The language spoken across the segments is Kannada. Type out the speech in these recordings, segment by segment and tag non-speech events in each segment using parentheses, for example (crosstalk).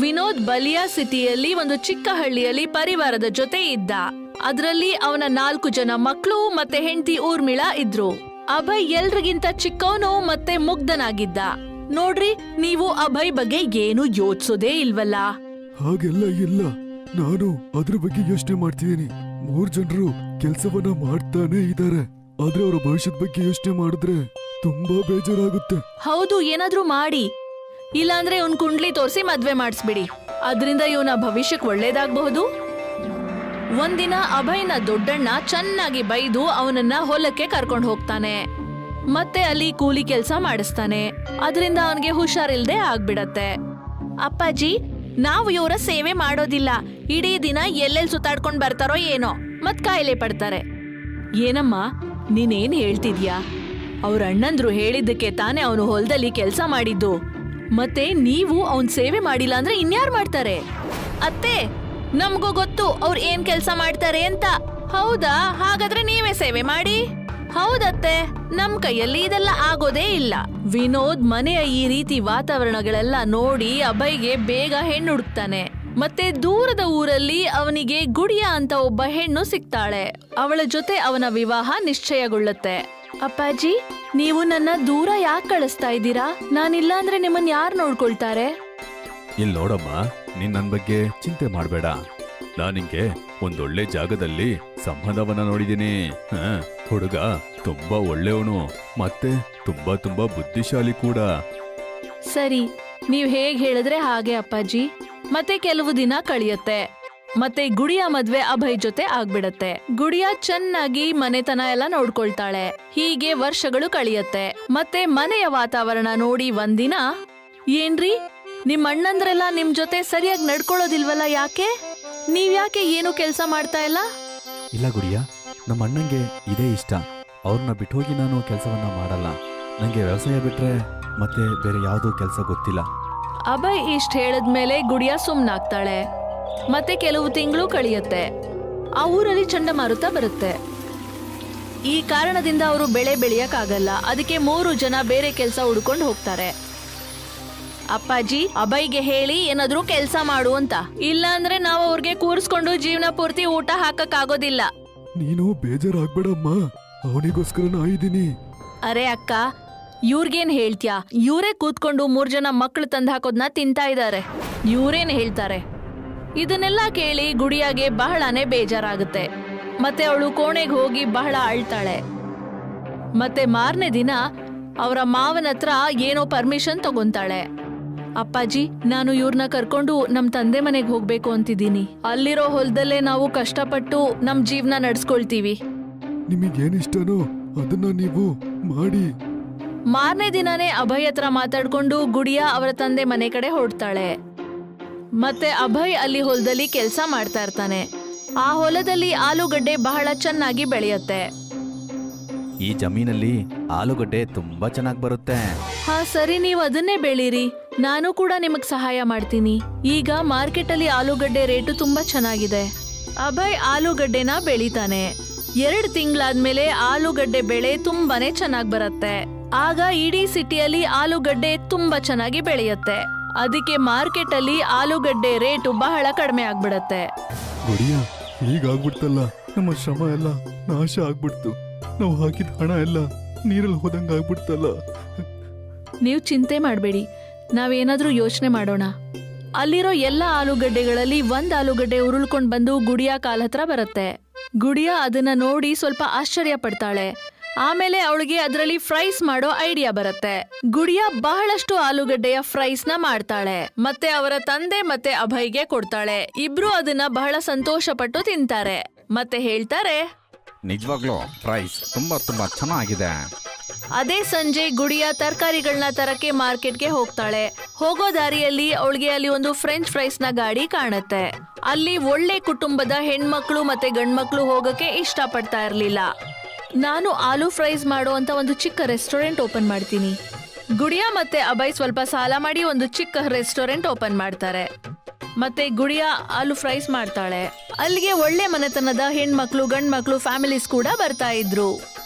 ವಿನೋದ್ ಬಲಿಯಾ ಸಿಟಿಯಲ್ಲಿ ಒಂದು ಚಿಕ್ಕ ಹಳ್ಳಿಯಲ್ಲಿ ಪರಿವಾರದ ಜೊತೆ ಇದ್ದ. ಅದರಲ್ಲಿ ಅವನ ನಾಲ್ಕು ಜನ ಮಕ್ಕಳು ಮತ್ತೆ ಹೆಂಡತಿ ಊರ್ಮಿಳಾ ಇದ್ರು. ಅಭಯ್ ಎಲ್ರಿಗಿಂತ ಚಿಕ್ಕವನು ಮತ್ತೆ ಮುಗ್ಧನಾಗಿದ್ದ. ನೋಡ್ರಿ ನೀವು ಅಭಯ್ ಬಗ್ಗೆ ಏನು ಯೋಚಿಸೋದೇ ಇಲ್ವಲ್ಲ? ಹಾಗೆಲ್ಲ ಇಲ್ಲ. ನಾನು ಅದ್ರ ಬಗ್ಗೆ ಯೋಚನೆ ಮಾಡ್ತಿದ್ದೀನಿ. ಮೂರ್ ಜನರು ಕೆಲಸವನ್ನ ಮಾಡ್ತಾನೆ ಇದ್ದಾರೆ ಆದ್ರೆ ಅವರ ಭವಿಷ್ಯದ ಬಗ್ಗೆ ಯೋಚನೆ ಮಾಡಿದ್ರೆ ತುಂಬಾ ಬೇಜಾರಾಗುತ್ತೆ. ಹೌದು ಏನಾದ್ರೂ ಮಾಡಿ. ಇಲ್ಲಾಂದ್ರೆ ಇವನ್ ಕುಂಡ್ಲಿ ತೋರಿಸಿ ಮದ್ವೆ ಮಾಡಿಸ್ಬಿಡಿ. ಅದರಿಂದ ಇವನ ಭವಿಷ್ಯಕ್ಕೆ ಒಳ್ಳೇದಾಗಬಹುದು. ಒಂದಿನ ಅಭಯ್ನ ದೊಡ್ಡಣ್ಣ ಚೆನ್ನಾಗಿ ಬೈದು ಅವನನ್ನ ಹೊಲಕ್ಕೆ ಕರ್ಕೊಂಡು ಹೋಗ್ತಾನೆ. ಮತ್ತೆ ಅಲ್ಲಿ ಕೂಲಿ ಕೆಲಸ ಮಾಡಿಸ್ತಾನೆ. ಅದರಿಂದ ಅವನಿಗೆ ಹುಷಾರಿಲ್ದೆ ಆಗ್ಬಿಡತ್ತೆ. ಅಪ್ಪಾಜಿ, ನಾವು ಇವರ ಸೇವೆ ಮಾಡೋದಿಲ್ಲ. ಇಡೀ ದಿನ ಎಲ್ಲೆಲ್ಲಿ ಸುತ್ತಾಡ್ಕೊಂಡು ಬರ್ತಾರೋ ಏನೋ. ಮತ್ ಕಾಯಿಲೆ ಪಡ್ತಾರೆ. ಏನಮ್ಮ, ನೀನೇನ್ ಹೇಳ್ತಿದ್ಯಾ? ಅವ್ರ ಅಣ್ಣಂದ್ರು ಹೇಳಿದ್ದಕ್ಕೆ ತಾನೇ ಅವನು ಹೊಲದಲ್ಲಿ ಕೆಲಸ ಮಾಡಿದ್ದು. ಮತ್ತೆ ನೀವು ಅವನ್ ಸೇವೆ ಮಾಡಿಲ್ಲ ಅಂದ್ರೆ ಇನ್ಯಾರು ಮಾಡ್ತಾರೆ? ಅತ್ತೆ, ನಮ್ಗೂ ಗೊತ್ತು ಅವ್ರು ಏನ್ ಕೆಲಸ ಮಾಡ್ತಾರೆ ಅಂತ. ಹೌದಾ? ಹಾಗಾದ್ರೆ ನೀವೇ ಸೇವೆ ಮಾಡಿ. ಹೌದತ್ತೆ, ನಮ್ ಕೈಯಲ್ಲಿ ಇದೆಲ್ಲ ಆಗೋದೇ ಇಲ್ಲ. ವಿನೋದ್ ಮನೆಯ ಈ ರೀತಿ ವಾತಾವರಣಗಳೆಲ್ಲ ನೋಡಿ ಅಭಯ್ಗೆ ಬೇಗ ಹೆಣ್ಣು ಹುಡುಕ್ತಾನೆ ಮತ್ತೆ ದೂರದ ಊರಲ್ಲಿ ಅವನಿಗೆ ಗುಡಿಯ ಅಂತ ಒಬ್ಬ ಹೆಣ್ಣು ಸಿಗ್ತಾಳೆ. ಅವಳ ಜೊತೆ ಅವನ ವಿವಾಹ ನಿಶ್ಚಯಗೊಳ್ಳುತ್ತೆ. ಅಪ್ಪಾಜಿ ನೀವು ನನ್ನ ದೂರ ಯಾಕೆ ಕಳಿಸ್ತಾ ಇದ್ದೀರಾ? ನಾನಿಲ್ಲ ಅಂದ್ರೆ ನಿಮ್ಮನ್ ಯಾರು ನೋಡ್ಕೊಳ್ತಾರೆ? ಇಲ್ ನೋಡಮ್ಮ ನೀನ್ ನನ್ ಬಗ್ಗೆ ಚಿಂತೆ ಮಾಡ್ಬೇಡ. ನಾನಿಂಗೆ ನಿಂಗೆ ಒಂದೊಳ್ಳೆ ಜಾಗದಲ್ಲಿ ಸಂಬಂಧವನ್ನ ನೋಡಿದೀನಿ ಹುಡುಗ ತುಂಬಾ ಒಳ್ಳೆಯವನು ಮತ್ತೆ ತುಂಬಾ ತುಂಬಾ ಬುದ್ಧಿಶಾಲಿ ಕೂಡ. ಸರಿ ನೀವ್ ಹೇಗ್ ಹೇಳಿದ್ರೆ ಹಾಗೆ ಅಪ್ಪಾಜಿ. ಮತ್ತೆ ಕೆಲವು ದಿನ ಕಳಿಯತ್ತೆ. ಮತ್ತೆ ಗುಡಿಯ ಮದ್ವೆ ಅಭಯ್ ಜೊತೆ ಆಗ್ಬಿಡತ್ತೆ. ಗುಡಿಯ ಚೆನ್ನಾಗಿ ಮನೆತನ ಎಲ್ಲ ನೋಡ್ಕೊಳ್ತಾಳೆ. ಹೀಗೆ ವರ್ಷಗಳು ಕಳಿಯತ್ತೆ. ಮತ್ತೆ ಮನೆಯ ವಾತಾವರಣ ನೋಡಿ ಒಂದಿನ ಏನ್ರಿ? ನಿಮ್ ಅಣ್ಣಂದ್ರೆಲ್ಲ ನಿಮ್ ಜೊತೆ ಸರಿಯಾಗಿ ನಡ್ಕೊಳ್ಳೋದಿಲ್ವಲ್ಲ ಯಾಕೆ? ನೀವ್ ಯಾಕೆ ಏನು ಕೆಲ್ಸ ಮಾಡ್ತಾ ಇಲ್ಲ? ಇಲ್ಲ ಗುಡಿಯ ನಮ್ಮ ಅಣ್ಣಂಗೆ ಇದೇ ಇಷ್ಟ. ಅವ್ರನ್ನ ಬಿಟ್ಟು ಹೋಗಿ ನಾನು ಕೆಲಸವನ್ನ ಮಾಡಲ್ಲ. ನನಗೆ ವ್ಯವಸಾಯ ಬಿಟ್ರೆ ಮತ್ತೆ ಬೇರೆ ಯಾವುದೂ ಕೆಲಸ ಗೊತ್ತಿಲ್ಲ. ಅಭಯ್ ಇಷ್ಟ ಹೇಳದ್ಮೇಲೆ ಗುಡಿಯ ಸುಮ್ನಾಗ್ತಾಳೆ. ಮತ್ತೆ ಕೆಲವು ತಿಂಗಳು ಕಳೆಯುತ್ತೆ. ಆ ಊರಲ್ಲಿ ಚಂಡಮಾರುತ ಬರುತ್ತೆ. ಈ ಕಾರಣದಿಂದ ಅವರು ಬೆಳೆ ಬೆಳೆಯಕ್ಕಾಗಲ್ಲ. ಅದಕ್ಕೆ ಮೂರು ಜನ ಬೇರೆ ಕೆಲಸ ಹುಡ್ಕೊಂಡು ಹೋಗ್ತಾರೆ. ಅಪ್ಪಾಜಿ ಅಭಯ್ಗೆ ಹೇಳಿ ಏನಾದ್ರೂ ಕೆಲಸ ಮಾಡು ಅಂತ. ಇಲ್ಲ ಅಂದ್ರೆ ನಾವು ಅವ್ರಿಗೆ ಕೂರಿಸ್ಕೊಂಡು ಜೀವನ ಪೂರ್ತಿ ಊಟ ಹಾಕಕ್ ಆಗೋದಿಲ್ಲ ನೀನು ಬೇಜಾರಾಗ್ಬೇಡಮ್ಮ. ಅವನಿಗೋಸ್ಕರ ನಾ ಇದ್ದೀನಿ. ಅರೆ ಅಕ್ಕ ಇವ್ರಿಗೇನ್ ಹೇಳ್ತ್ಯಾ? ಇವರೇ ಕೂತ್ಕೊಂಡು ಮೂರ್ ಜನ ಮಕ್ಳು ತಂದು ಹಾಕೋದ್ನ ತಿಂತಾ ಇದ್ದಾರೆ ಇವ್ರೇನ್ ಹೇಳ್ತಾರೆ? ಇದನ್ನೆಲ್ಲ ಕೇಳಿ ಗುಡಿಯಾಗೆ ಬಹಳನೇ ಬೇಜಾರಾಗುತ್ತೆ. ಮತ್ತೆ ಅವಳು ಕೋಣೆಗೆ ಹೋಗಿ ಬಹಳ ಅಳ್ತಾಳೆ. ಮತ್ತೆ ಮಾರನೇ ದಿನ ಅವರ ಮಾವನ ಹತ್ರ ಏನೋ ಪರ್ಮಿಷನ್ ತಗೊಂತಾಳೆ. ಅಪ್ಪಾಜಿ ನಾನು ಇವ್ರನ್ನ ಕರ್ಕೊಂಡು ನಮ್ ತಂದೆ ಮನೆಗೆ ಹೋಗ್ಬೇಕು ಅಂತಿದ್ದೀನಿ. ಅಲ್ಲಿರೋ ಹೊಲದಲ್ಲೇ ನಾವು ಕಷ್ಟಪಟ್ಟು ನಮ್ ಜೀವನ ನಡ್ಸ್ಕೊಳ್ತೀವಿ. ನಿಮಗೇನಿಷ್ಟನೋ ಅದನ್ನ ನೀವು ಮಾಡಿ. ಮಾರನೇ ದಿನನೇ ಅಭಯ್ ಹತ್ರ ಮಾತಾಡ್ಕೊಂಡು ಗುಡಿಯ ಅವರ ತಂದೆ ಮನೆ ಕಡೆ ಹೊರಡ್ತಾಳೆ ಮತ್ತೆ ಅಭಯ್ ಅಲ್ಲಿ ಹೊಲದಲ್ಲಿ ಕೆಲಸ ಮಾಡ್ತಾ ಇರ್ತಾನೆ. ಆ ಹೊಲದಲ್ಲಿ ಆಲೂಗಡ್ಡೆ ಬಹಳ ಚೆನ್ನಾಗಿ ಬೆಳೆಯುತ್ತೆ. ಈ ಜಮೀನಲ್ಲಿ ಆಲೂಗಡ್ಡೆ ತುಂಬಾ ಚೆನ್ನಾಗಿ ಬರುತ್ತೆ. ಹಾ ಸರಿ ನೀವು ಅದನ್ನೇ ಬೆಳೀರಿ. ನಾನು ಕೂಡ ನಿಮಗ್ ಸಹಾಯ ಮಾಡ್ತೀನಿ. ಈಗ ಮಾರ್ಕೆಟ್ ಅಲ್ಲಿ ಆಲೂಗಡ್ಡೆ ರೇಟು ತುಂಬಾ ಚೆನ್ನಾಗಿದೆ. ಅಭಯ್ ಆಲೂಗಡ್ಡೆನ ಬೆಳಿತಾನೆ. ಎರಡು ತಿಂಗಳಾದ್ಮೇಲೆ ಆಲೂಗಡ್ಡೆ ಬೆಳೆ ತುಂಬಾನೇ ಚೆನ್ನಾಗಿ ಬರುತ್ತೆ. ಆಗ ಇಡೀ ಸಿಟಿಯಲ್ಲಿ ಆಲೂಗಡ್ಡೆ ತುಂಬಾ ಚೆನ್ನಾಗಿ ಬೆಳೆಯುತ್ತೆ. ಅದಕ್ಕೆ ಮಾರ್ಕೆಟ್ ಅಲ್ಲಿ ಆಲೂಗಡ್ಡೆ ರೇಟ್ ಬಹಳ ಕಡಿಮೆ ಆಗ್ಬಿಡತ್ತೆ. ಗುಡಿಯ ಹೀಗಾಗ್ಬಿಡ್ತಲ್ಲ ನಮ್ಮ ಶ್ರಮ ಎಲ್ಲ ನಾಶ ಆಗ್ಬಿಡ್ತು. ನಾವು ಹಾಕಿದ ಹಣ ಎಲ್ಲ ನೀರಲ್ಲಿ ಹೋದಂಗ ಆಗ್ಬಿಡ್ತಲ್ಲ. ನೀವು ಚಿಂತೆ ಮಾಡಬೇಡಿ. ನಾವೇನಾದ್ರೂ ಯೋಚನೆ ಮಾಡೋಣ. ಅಲ್ಲಿರೋ ಎಲ್ಲ ಆಲೂಗಡ್ಡೆಗಳಲ್ಲಿ ಒಂದ್ ಆಲೂಗಡ್ಡೆ ಉರುಳ್ಕೊಂಡ್ ಬಂದು ಗುಡಿಯ ಕಾಲ್ ಹತ್ರ ಬರುತ್ತೆ. ಗುಡಿಯ ಅದನ್ನ ನೋಡಿ ಸ್ವಲ್ಪ ಆಶ್ಚರ್ಯ ಪಡ್ತಾಳೆ. ಆಮೇಲೆ ಅವಳಿಗೆ ಅದರಲ್ಲಿ ಫ್ರೈಸ್ ಮಾಡೋ ಐಡಿಯಾ ಬರುತ್ತೆ. ಗುಡಿಯ ಬಹಳಷ್ಟು ಆಲೂಗಡ್ಡೆಯ ಫ್ರೈಸ್ನ ಮಾಡ್ತಾಳೆ. ಮತ್ತೆ ಅವರ ತಂದೆ ಮತ್ತೆ ಅಭಯ್ಗೆ ಕೊಡ್ತಾಳೆ. ಇಬ್ರು ಅದನ್ನ ಬಹಳ ಸಂತೋಷ ಪಟ್ಟು ತಿಂತಾರೆ. ಮತ್ತೆ ಹೇಳ್ತಾರೆ ನಿಜವಾಗ್ಲೂ ಫ್ರೈಸ್ ತುಂಬಾ ತುಂಬಾ ಚೆನ್ನಾಗಿದೆ. ಅದೇ ಸಂಜೆ ಗುಡಿಯ ತರಕಾರಿಗಳನ್ನ ತರಕ್ಕೆ ಮಾರ್ಕೆಟ್ಗೆ ಹೋಗ್ತಾಳೆ. ಹೋಗೋ ದಾರಿಯಲ್ಲಿ ಅವಳಿಗೆ ಅಲ್ಲಿ ಒಂದು ಫ್ರೆಂಚ್ ಫ್ರೈಸ್ನ ಗಾಡಿ ಕಾಣುತ್ತೆ. ಅಲ್ಲಿ ಒಳ್ಳೆ ಕುಟುಂಬದ ಹೆಣ್ಮಕ್ಳು ಮತ್ತೆ ಗಂಡ್ಮಕ್ಳು ಹೋಗಕ್ಕೆ ಇಷ್ಟಪಡ್ತಾ ಇರ್ಲಿಲ್ಲ. ನಾನು ಆಲೂ ಫ್ರೈಸ್ ಮಾಡೋ ಒಂದು ಚಿಕ್ಕ ರೆಸ್ಟೋರೆಂಟ್ ಓಪನ್ ಮಾಡ್ತೀನಿ. ಗುಡಿಯಾ ಮತ್ತೆ ಅಭಯ್ ಸ್ವಲ್ಪ ಸಾಲ ಮಾಡಿ ಒಂದು ಚಿಕ್ಕ ರೆಸ್ಟೋರೆಂಟ್ ಓಪನ್ ಮಾಡ್ತಾರೆ. ಮತ್ತೆ ಗುಡಿಯಾ ಆಲೂ ಫ್ರೈಸ್ ಮಾಡ್ತಾಳೆ. ಅಲ್ಲಿಗೆ ಒಳ್ಳೆ ಮನೆತನದ ಹೆಣ್ಮಕ್ಳು, ಗಂಡ್ಮಕ್ಳು, ಫ್ಯಾಮಿಲೀಸ್ ಕೂಡ ಬರ್ತಾ ಇದ್ರು.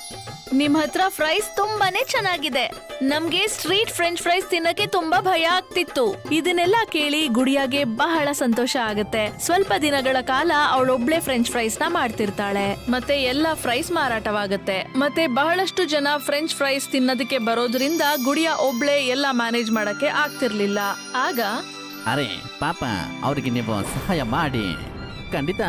ನಿಮ್ ಹತ್ರ ಫ್ರೈಸ್ ತುಂಬಾನೇ ಚೆನ್ನಾಗಿದೆ. ನಮ್ಗೆ ಸ್ಟ್ರೀಟ್ ಫ್ರೆಂಚ್ ಫ್ರೈಸ್ ತಿನ್ನಕ್ಕೆ ತುಂಬಾ ಭಯ ಆಗ್ತಿತ್ತು. ಇದನ್ನೆಲ್ಲ ಕೇಳಿ ಗುಡಿಯಾಗೆ ಬಹಳ ಸಂತೋಷ ಆಗತ್ತೆ. ಸ್ವಲ್ಪ ದಿನಗಳ ಕಾಲ ಅವಳೊಬ್ಳೆ ಫ್ರೆಂಚ್ ಫ್ರೈಸ್ನ ಮಾಡ್ತಿರ್ತಾಳೆ. ಮತ್ತೆ ಎಲ್ಲ ಫ್ರೈಸ್ ಮಾರಾಟವಾಗತ್ತೆ. ಮತ್ತೆ ಬಹಳಷ್ಟು ಜನ ಫ್ರೆಂಚ್ ಫ್ರೈಸ್ ತಿನ್ನೋದಕ್ಕೆ ಬರೋದ್ರಿಂದ ಗುಡಿಯ ಒಬ್ಳೆ ಎಲ್ಲ ಮ್ಯಾನೇಜ್ ಮಾಡಕ್ಕೆ ಆಗ್ತಿರ್ಲಿಲ್ಲ. ಆಗ ಅರೆ, ಪಾಪ, ಅವ್ರಿಗೆ ನೀವು ಸಹಾಯ ಮಾಡಿ. ಖಂಡಿತ.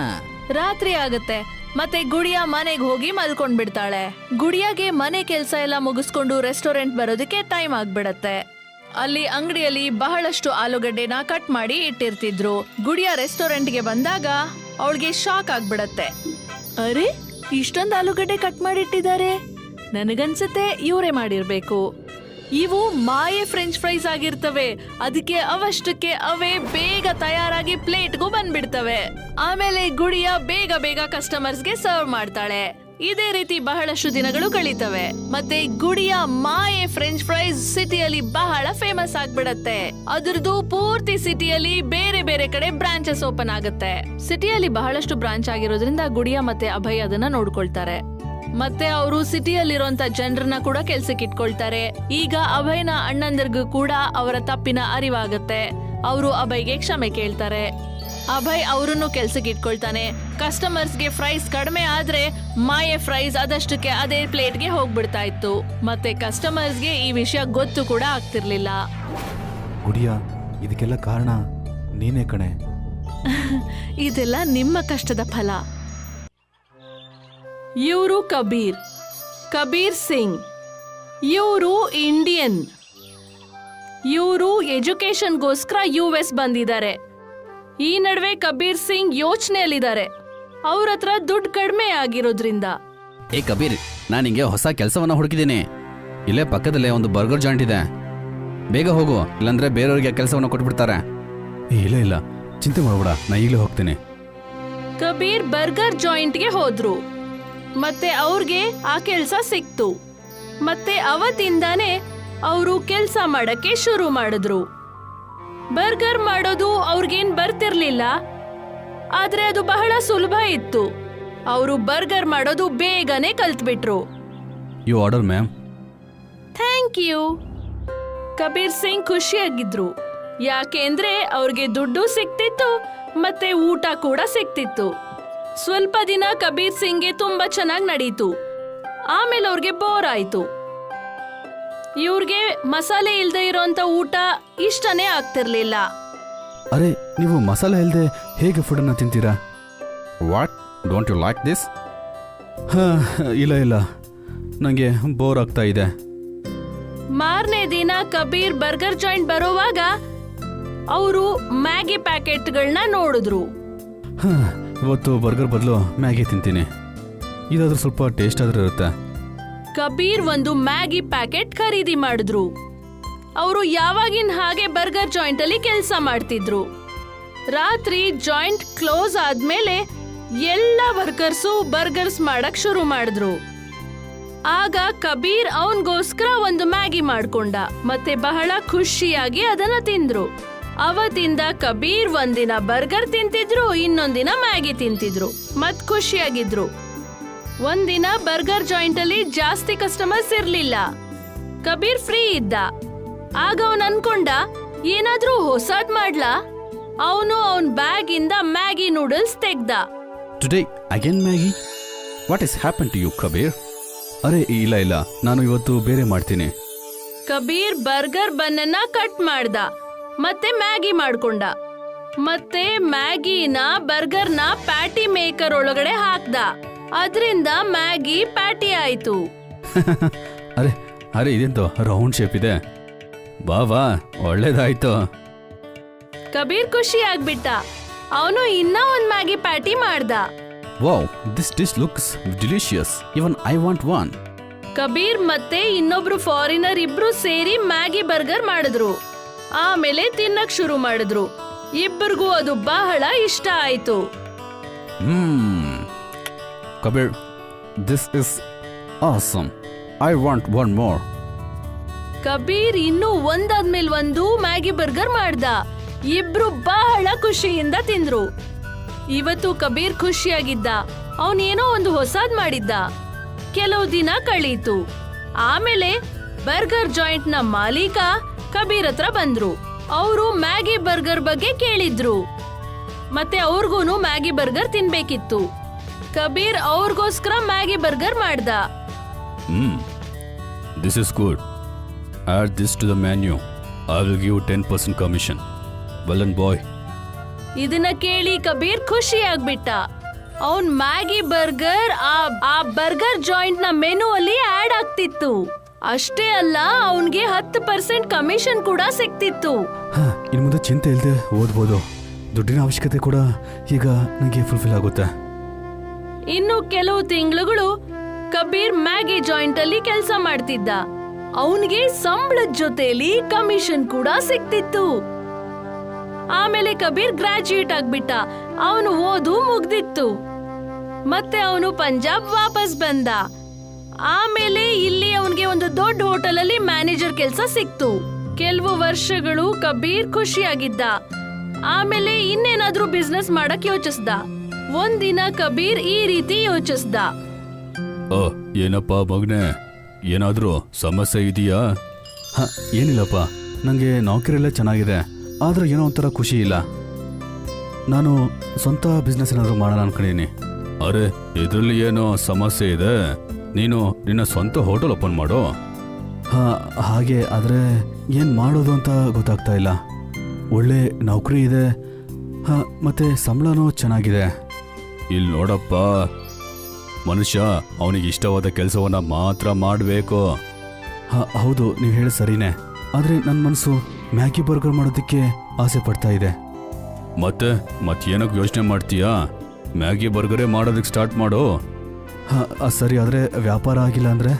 ರಾತ್ರಿ ಆಗುತ್ತೆ. ಮತ್ತೆ ಗುಡಿಯ ಮನೆಗೆ ಹೋಗಿ ಮಲ್ಕೊಂಡ್ ಬಿಡ್ತಾಳೆ ಗುಡಿಯಾಗೆ ಮನೆ ಕೆಲಸ ಎಲ್ಲ ಮುಗಿಸ್ಕೊಂಡು ರೆಸ್ಟೋರೆಂಟ್ ಬರೋದಕ್ಕೆ ಟೈಮ್ ಆಗ್ಬಿಡತ್ತೆ. ಅಲ್ಲಿ ಅಂಗಡಿಯಲ್ಲಿ ಬಹಳಷ್ಟು ಆಲೂಗಡ್ಡೆನ ಕಟ್ ಮಾಡಿ ಇಟ್ಟಿರ್ತಿದ್ರು. ಗುಡಿಯ ರೆಸ್ಟೋರೆಂಟ್ಗೆ ಬಂದಾಗ ಅವಳಿಗೆ ಶಾಕ್ ಆಗ್ಬಿಡತ್ತೆ. ಅರೆ, ಇಷ್ಟೊಂದು ಆಲೂಗಡ್ಡೆ ಕಟ್ ಮಾಡಿಟ್ಟಿದ್ದಾರೆ. ನನಗನ್ಸುತ್ತೆ ಇವರೇ ಮಾಡಿರ್ಬೇಕು. ಇವು ಮಾಯೆ ಫ್ರೆಂಚ್ ಫ್ರೈಸ್ ಆಗಿರ್ತವೆ. ಅದಕ್ಕೆ ಅವಷ್ಟಕ್ಕೆ ಅವೇ ಬೇಗ ತಯಾರಾಗಿ ಪ್ಲೇಟ್ಗೂ ಬಂದ್ಬಿಡ್ತವೆ. ಆಮೇಲೆ ಗುಡಿಯ ಬೇಗ ಬೇಗ ಕಸ್ಟಮರ್ಸ್ಗೆ ಸರ್ವ್ ಮಾಡ್ತಾಳೆ. ಇದೇ ರೀತಿ ಬಹಳಷ್ಟು ದಿನಗಳು ಕಳೀತವೆ. ಮತ್ತೆ ಗುಡಿಯ ಮಾಯೆ ಫ್ರೆಂಚ್ ಫ್ರೈಸ್ ಸಿಟಿಯಲ್ಲಿ ಬಹಳ ಫೇಮಸ್ ಆಗ್ಬಿಡತ್ತೆ. ಅದ್ರದ್ದು ಪೂರ್ತಿ ಸಿಟಿಯಲ್ಲಿ ಬೇರೆ ಬೇರೆ ಕಡೆ ಬ್ರಾಂಚಸ್ ಓಪನ್ ಆಗುತ್ತೆ. ಸಿಟಿಯಲ್ಲಿ ಬಹಳಷ್ಟು ಬ್ರಾಂಚ್ ಆಗಿರೋದ್ರಿಂದ ಗುಡಿಯ ಮತ್ತೆ ಅಭಯ್ ಅದನ್ನ ನೋಡ್ಕೊಳ್ತಾರೆ. ಮತ್ತೆ ಅವರು ಸಿಟಿಯಲ್ಲಿರುವಂತ ಜನರನ್ನ ಕೂಡ ಕೆಲ್ಸಕ್ಕೆ ಇಟ್ಕೊಳ್ತಾರೆ. ಈಗ ಅಭಯ್ನ ಅಣ್ಣಂದಿರ್ಗೂ ಕೂಡ ಅವರ ತಪ್ಪಿನ ಅರಿವಾಗುತ್ತೆ. ಅವರು ಅಭಯ್ಗೆ ಕ್ಷಮೆ ಕೇಳ್ತಾರೆ. ಅಭಯ್ ಅವರನ್ನು ಕೆಲ್ಸಕ್ಕೆ ಇಟ್ಕೊಳ್ತಾನೆ. ಕಸ್ಟಮರ್ಸ್ಗೆ ಫ್ರೈಸ್ ಕಡಿಮೆ ಆದ್ರೆ ಮಾಯೆ ಫ್ರೈಸ್ ಅದಷ್ಟಕ್ಕೆ ಅದೇ ಪ್ಲೇಟ್ಗೆ ಹೋಗ್ಬಿಡ್ತಾ ಇತ್ತು. ಮತ್ತೆ ಕಸ್ಟಮರ್ಸ್ಗೆ ಈ ವಿಷಯ ಗೊತ್ತು ಕೂಡ ಆಗ್ತಿರ್ಲಿಲ್ಲ. ಗುಡಿಯ ಇದಕ್ಕೆಲ್ಲ ಕಾರಣ ನೀನೇ ಕಣೆ. (laughs) ಇದೆಲ್ಲ ನಿಮ್ಮ ಕಷ್ಟದ ಫಲ. ಇವರು ಕಬೀರ್. ಕಬೀರ್ ಸಿಂಗ್. ಇವರು ಇಂಡಿಯನ್. ಇವರು ಎಜುಕೇಶನ್ಗೋಸ್ಕರ ಯು ಎಸ್ ಬಂದಿದ್ದಾರೆ. ಈ ನಡುವೆ ಕಬೀರ್ ಸಿಂಗ್ ಯೋಚನೆಯಲ್ಲಿದ್ದಾರೆ. ಅವ್ರ ಹತ್ರ ದುಡ್ಡು ಕಡಿಮೆ ಆಗಿರೋದ್ರಿಂದ. ಏ ಕಬೀರ್ ನಾನು ನಿಂಗೆ ಹೊಸ ಕೆಲಸವನ್ನ ಹುಡುಕಿದ್ದೀನಿ ಇಲ್ಲೇ ಪಕ್ಕದಲ್ಲೇ ಒಂದು ಬರ್ಗರ್ ಜಾಯಿಂಟ್ ಇದೆ. ಬೇಗ ಹೋಗು ಇಲ್ಲಾಂದ್ರೆ ಬೇರೆಯವ್ರಿಗೆ ಕೆಲಸವನ್ನ ಕೊಟ್ಬಿಡ್ತಾರೆ. ಏ, ಇಲ್ಲ ಇಲ್ಲ. ಚಿಂತೆ ಮಾಡಬೇಡ ನಾ ಈಗಲೇ ಹೋಗ್ತೀನಿ. ಕಬೀರ್ ಬರ್ಗರ್ ಜಾಯಿಂಟ್ಗೆ ಹೋದ್ರು. ಮತ್ತೆ ಅವ್ರಿಗೆ ಆ ಕೆಲಸ ಸಿಕ್ತು. ಮತ್ತೆ ಅವತ್ತಿಂದಾನೇ ಅವರು ಕೆಲಸ ಮಾಡಕ್ಕೆ ಶುರು ಮಾಡಿದ್ರು. ಬರ್ಗರ್ ಮಾಡೋದು ಅವ್ರಿಗೇನ್ ಬರ್ತಿರ್ಲಿಲ್ಲ. ಆದ್ರೆ ಅದು ಬಹಳ ಸುಲಭ ಇತ್ತು. ಅವರು ಬರ್ಗರ್ ಮಾಡೋದು ಬೇಗನೆ ಕಲ್ತ್ಬಿಟ್ರು. You order ma'am thank you. Kabir Singh ಖುಷಿಯಾಗಿದ್ರು. ಯಾಕೆಂದ್ರೆ ಅವ್ರಿಗೆ ದುಡ್ಡು ಸಿಕ್ತಿತ್ತು ಮತ್ತೆ ಊಟ ಕೂಡ ಸಿಕ್ತಿತ್ತು. ಸ್ವಲ್ಪ ದಿನ ಕಬೀರ್ ಸಿಂಗ್ಗೆ ತುಂಬಾ ಚೆನ್ನಾಗಿ ನಡೀತು. ಆಮೇಲೆ ಅವ್ರಿಗೆ ಬೋರ್ ಆಯ್ತು. ಇವ್ರಿಗೆ ಮಸಾಲೆ ಇಲ್ದೇ ಇರೋಂತ ಊಟ ಇಷ್ಟನೇ ಆಗ್ತಿರ್ಲಿಲ್ಲ. ಅರೆ ನೀವು ಮಸಾಲೆ ಇಲ್ಲದೆ ಹೇಗೆ ಫುಡನ್ನು ತಿಂತೀರಾ? What don't you like this ಹಾ ಇಲ್ಲ ಇಲ್ಲ. ನನಗೆ ಬೋರ್ ಆಗ್ತಾ ಇದೆ. ಮಾರನೇ ದಿನ ಕಬೀರ್ ಬರ್ಗರ್ ಜಾಯಿಂಟ್ ಬರೋವಾಗ ಅವರು ಮ್ಯಾಗಿ ಪ್ಯಾಕೆಟ್ಗಳನ್ನ ನೋಡಿದ್ರು. ಹಾ ಇವತ್ತು ಬರ್ಗರ್ ಬದಲು ಮ್ಯಾಗಿ ತಿಂತೀನಿ. ಇದಾದ್ರೂ ಸ್ವಲ್ಪ ಟೇಸ್ಟ್ ಆದ್ರೂ ಇರುತ್ತೆ. ಕಬೀರ್ ಒಂದು ಮ್ಯಾಗಿ ಪ್ಯಾಕೆಟ್ ಖರೀದಿ ಮಾಡಿದ್ರು. ಅವರು ಯಾವಾಗಿನ ಹಾಗೆ ಬರ್ಗರ್ ಜಾಯಿಂಟ್ ಅಲ್ಲಿ ಕೆಲಸ ಮಾಡ್ತಿದ್ರು. ರಾತ್ರಿ ಜಾಯಿಂಟ್ ಕ್ಲೋಸ್ ಆದ್ಮೇಲೆ ಎಲ್ಲ ವರ್ಕರ್ಸು ಬರ್ಗರ್ಸ್ ಮಾಡಕ್ ಶುರು ಮಾಡಿದ್ರು. ಆಗ ಕಬೀರ್ ಅವನ್ಗೋಸ್ಕರ ಒಂದು ಮ್ಯಾಗಿ ಮಾಡ್ಕೊಂಡ, ಮತ್ತೆ ಬಹಳ ಖುಷಿಯಾಗಿ ಅದನ್ನ ತಿಂದ್ರು. ಅವತ್ತಿಂದ ಕಬೀರ್ ಒಂದಿನ ಬರ್ಗರ್ ತಿಂತಿದ್ರು ಇನ್ನೊಂದಿನ ಮ್ಯಾಗಿ ತಿಂತಿದ್ರು. ಮತ್ ಖುಷಿಯಾಗಿದ್ರು. ಒಂದಿನ ಬರ್ಗರ್ ಜಾಯಿಂಟ್ ಅಲ್ಲಿ ಜಾಸ್ತಿ ಕಸ್ಟಮರ್ಸ್ ಇರ್ಲಿಲ್ಲ. ಕಬೀರ್ ಫ್ರೀ ಇದ್ದ. ಆಗ ಅವನ್ ಅನ್ಕೊಂಡ ಏನಾದ್ರೂ ಹೊಸದ್ ಮಾಡ್ಲಾ? ಅವನು ಅವನ್ ಬ್ಯಾಗ್ ಇಂದ Maggi noodles ತೆಗ್ದ. Today again Maggi? What is happen to you Kabir? ಅರೆ ಇಲ್ಲ ಇಲ್ಲ ನಾನು ಇವತ್ತು ಬೇರೆ ಮಾಡ್ತೀನಿ. ಕಬೀರ್ ಬರ್ಗರ್ ಬನ್ನನ್ನ ಕಟ್ ಮಾಡ್ದ. ಮತ್ತೆ ಮ್ಯಾಗಿ ಮಾಡ್ಕೊಂಡ. ಮತ್ತೆ ಮ್ಯಾಗಿನ ಬರ್ಗರ್ನ ಪ್ಯಾಟಿ ಮೇಕರ್ ಒಳಗಡೆ ಹಾಕ್ದ. ಅದರಿಂದ ಮ್ಯಾಗಿ ಪ್ಯಾಟಿ ಆಯ್ತು. (laughs) ಅರೆ ಅರೆ ಇದೆಂತ ರೌಂಡ್ ಶೇಪ್ ಇದೆ. ಬಾ ಬಾ ಒಳ್ಳೇದಾಯ್ತು. ಕಬೀರ್ ಖುಷಿ ಆಗ್ಬಿಟ್ಟ. ಅವನು ಇನ್ನ ಒಂದ್ ಮ್ಯಾಗಿ ಪ್ಯಾಟಿ ಮಾಡ್ದ. Wow this dish looks delicious even I want one Kabir ಮತ್ತೆ ಇನ್ನೊಬ್ರು ಫಾರಿನರ್ ಇಬ್ರು ಸೇರಿ ಮ್ಯಾಗಿ ಬರ್ಗರ್ ಮಾಡಿದ್ರು. ಆಮೇಲೆ ತಿನ್ನಕ್ ಶುರು ಮಾಡಿದ್ರು. ಇಬ್ಬರಿಗೂ ಅದು ಬಹಳ ಇಷ್ಟ ಆಯ್ತು. ಹ್ಮ್. Kabir this is awesome I want one more Kabir ಇನ್ನು ಒಂದಾದ್ಮೇಲೆ ಒಂದು ಮ್ಯಾಗಿ ಬರ್ಗರ್ ಮಾಡ್ದ. ಇಬ್ರು ಬಹಳ ಖುಷಿಯಿಂದ ತಿಂದ್ರು. ಇವತ್ತು ಕಬೀರ್ ಖುಷಿಯಾಗಿದ್ದ. ಅವನೇನೋ ಒಂದು ಹೊಸಾದ್ ಮಾಡಿದ್ದ. ಕೆಲವು ದಿನ ಕಳೀತು. ಆಮೇಲೆ ಬರ್ಗರ್ ಜಾಯಿಂಟ್ನ ಮಾಲೀಕ ಕಬೀರ್ ಹತ್ರ ಬಂದ್ರು. ಅವರು ಮ್ಯಾಗಿ ಬರ್ಗರ್ ಬಗ್ಗೆ ಕೇಳಿದ್ರು. ಮತ್ತೆ ಅವ್ರಿಗೂ ಮ್ಯಾಗಿ ಬರ್ಗರ್ ತಿನ್ಬೇಕಿತ್ತು. ಕಬೀರ್ ಅವ್ರಿಗೋಸ್ಕರ ಮ್ಯಾಗಿ ಬರ್ಗರ್ ಮಾಡ್ದ. ಹ್ಮ್ this is good add this to the menu I will give ten percent commission and bye ಇದನ್ನ ಕೇಳಿ ಕಬೀರ್ ಖುಷಿ ಆಗ್ಬಿಟ್ಟ. ಅವನ್ ಮ್ಯಾಗಿ ಬರ್ಗರ್ ಆ ಬರ್ಗರ್ ಜಾಯಿಂಟ್ನ ಮೆನು ಅಲ್ಲಿ ಆಡ್ ಆಗ್ತಿತ್ತು. ಅಷ್ಟೇ ಅಲ್ಲ ಅವನಿಗೆ ಹತ್ತು ಪರ್ಸೆಂಟ್ ಕಮಿಷನ್ ಕೂಡ ಸಿಕ್ತಿತ್ತು. ಹಾಂ ಇನ್ನು ಮುಂದೆ ಚಿಂತೆ ಇಲ್ಲದೆ ಓದ್ಬೋದು. ದುಡ್ಡಿನ ಅವಶ್ಯಕತೆ ಕೂಡ ಈಗ ನನಗೆ ಫುಲ್ಫಿಲ್ ಆಗುತ್ತೆ. ಇನ್ನು ಕೆಲವು ತಿಂಗಳುಗಳು ಕಬೀರ್ ಮ್ಯಾಗಿ ಜಾಯಿಂಟ್ ಅಲ್ಲಿ ಕೆಲಸ ಮಾಡ್ತಿದ್ದ. ಅವನಿಗೆ ಸಂಬಳದ ಜೊತೆಯಲ್ಲಿ ಕಮಿಷನ್ ಕೂಡ ಸಿಕ್ತಿತ್ತು. ಆಮೇಲೆ ಕಬೀರ್ ಗ್ರಾಜ್ಯುಯೇಟ್ ಆಗ್ಬಿಟ್ಟ. ಅವನು ಓದು ಮುಗ್ದಿತ್ತು. ಮತ್ತೆ ಅವನು ಪಂಜಾಬ್ ವಾಪಸ್ ಬಂದ. ಆಮೇಲೆ ಇಲ್ಲಿ ಅವನಿಗೆ ಒಂದು ದೊಡ್ಡ ಹೋಟೆಲ್ ಅಲ್ಲಿ ಮ್ಯಾನೇಜರ್ ಕೆಲಸ ಸಿಕ್ತು. ಕೆಲವು ವರ್ಷಗಳು ಕಬೀರ್ ಖುಷಿಯಾಗಿದ್ದ. ಆಮೇಲೆ ಇನ್ನೇನಾದ್ರೂ ಬಿಸ್ನೆಸ್ ಮಾಡಕ್ ಯೋಚಿಸ್ದ. ಒಂದಿನ ಕಬೀರ್ ಈ ರೀತಿ ಯೋಚಿಸ್ದ. ಓ ಏನಪ್ಪ ಮಗನೆ? ಏನಾದರೂ ಸಮಸ್ಯೆ ಇದೆಯಾ? ಹಾಂ ಏನಿಲ್ಲಪ್ಪ. ನನಗೆ ನೌಕರಿಯೆಲ್ಲ ಚೆನ್ನಾಗಿದೆ. ಆದರೆ ಏನೋ ಒಂಥರ ಖುಷಿ ಇಲ್ಲ. ನಾನು ಸ್ವಂತ ಬಿಸ್ನೆಸ್ ಏನಾದರೂ ಮಾಡೋಣ ಅನ್ಕೊಂಡಿದ್ದೀನಿ. ಅರೆ ಇದರಲ್ಲಿ ಏನೋ ಸಮಸ್ಯೆ ಇದೆ? ನೀನು ನಿನ್ನ ಸ್ವಂತ ಹೋಟೆಲ್ ಓಪನ್ ಮಾಡು. ಹಾಂ ಹಾಗೆ ಆದರೆ ಏನು ಮಾಡೋದು ಅಂತ ಗೊತ್ತಾಗ್ತಾ ಇಲ್ಲ. ಒಳ್ಳೆ ನೌಕರಿ ಇದೆ. ಹಾಂ ಮತ್ತು ಸಂಬಳನೂ ಚೆನ್ನಾಗಿದೆ. ಇಲ್ಲಿ ನೋಡಪ್ಪ ಮನುಷ್ಯ ಅವನಿಗೆ ಇಷ್ಟವಾದ ಕೆಲಸವನ್ನು ಮಾತ್ರ ಮಾಡಬೇಕು. ಹಾಂ ಹೌದು ನೀವು ಹೇಳಿ ಸರಿನೇ. ಆದರೆ ನನ್ನ ಮನಸ್ಸು ಮ್ಯಾಗಿ ಬರ್ಗರ್ ಮಾಡೋದಕ್ಕೆ ಆಸೆ ಪಡ್ತಾ ಇದೆ. ಮತ್ತೆ ಮತ್ತೇನಕ್ಕೆ ಯೋಚನೆ ಮಾಡ್ತೀಯಾ? ಮ್ಯಾಗಿ ಬರ್ಗರೇ ಮಾಡೋದಕ್ಕೆ ಸ್ಟಾರ್ಟ್ ಮಾಡು. ಹಾಂ ಸರಿ ಆದರೆ ವ್ಯಾಪಾರ ಆಗಿಲ್ಲ ಅಂದರೆ?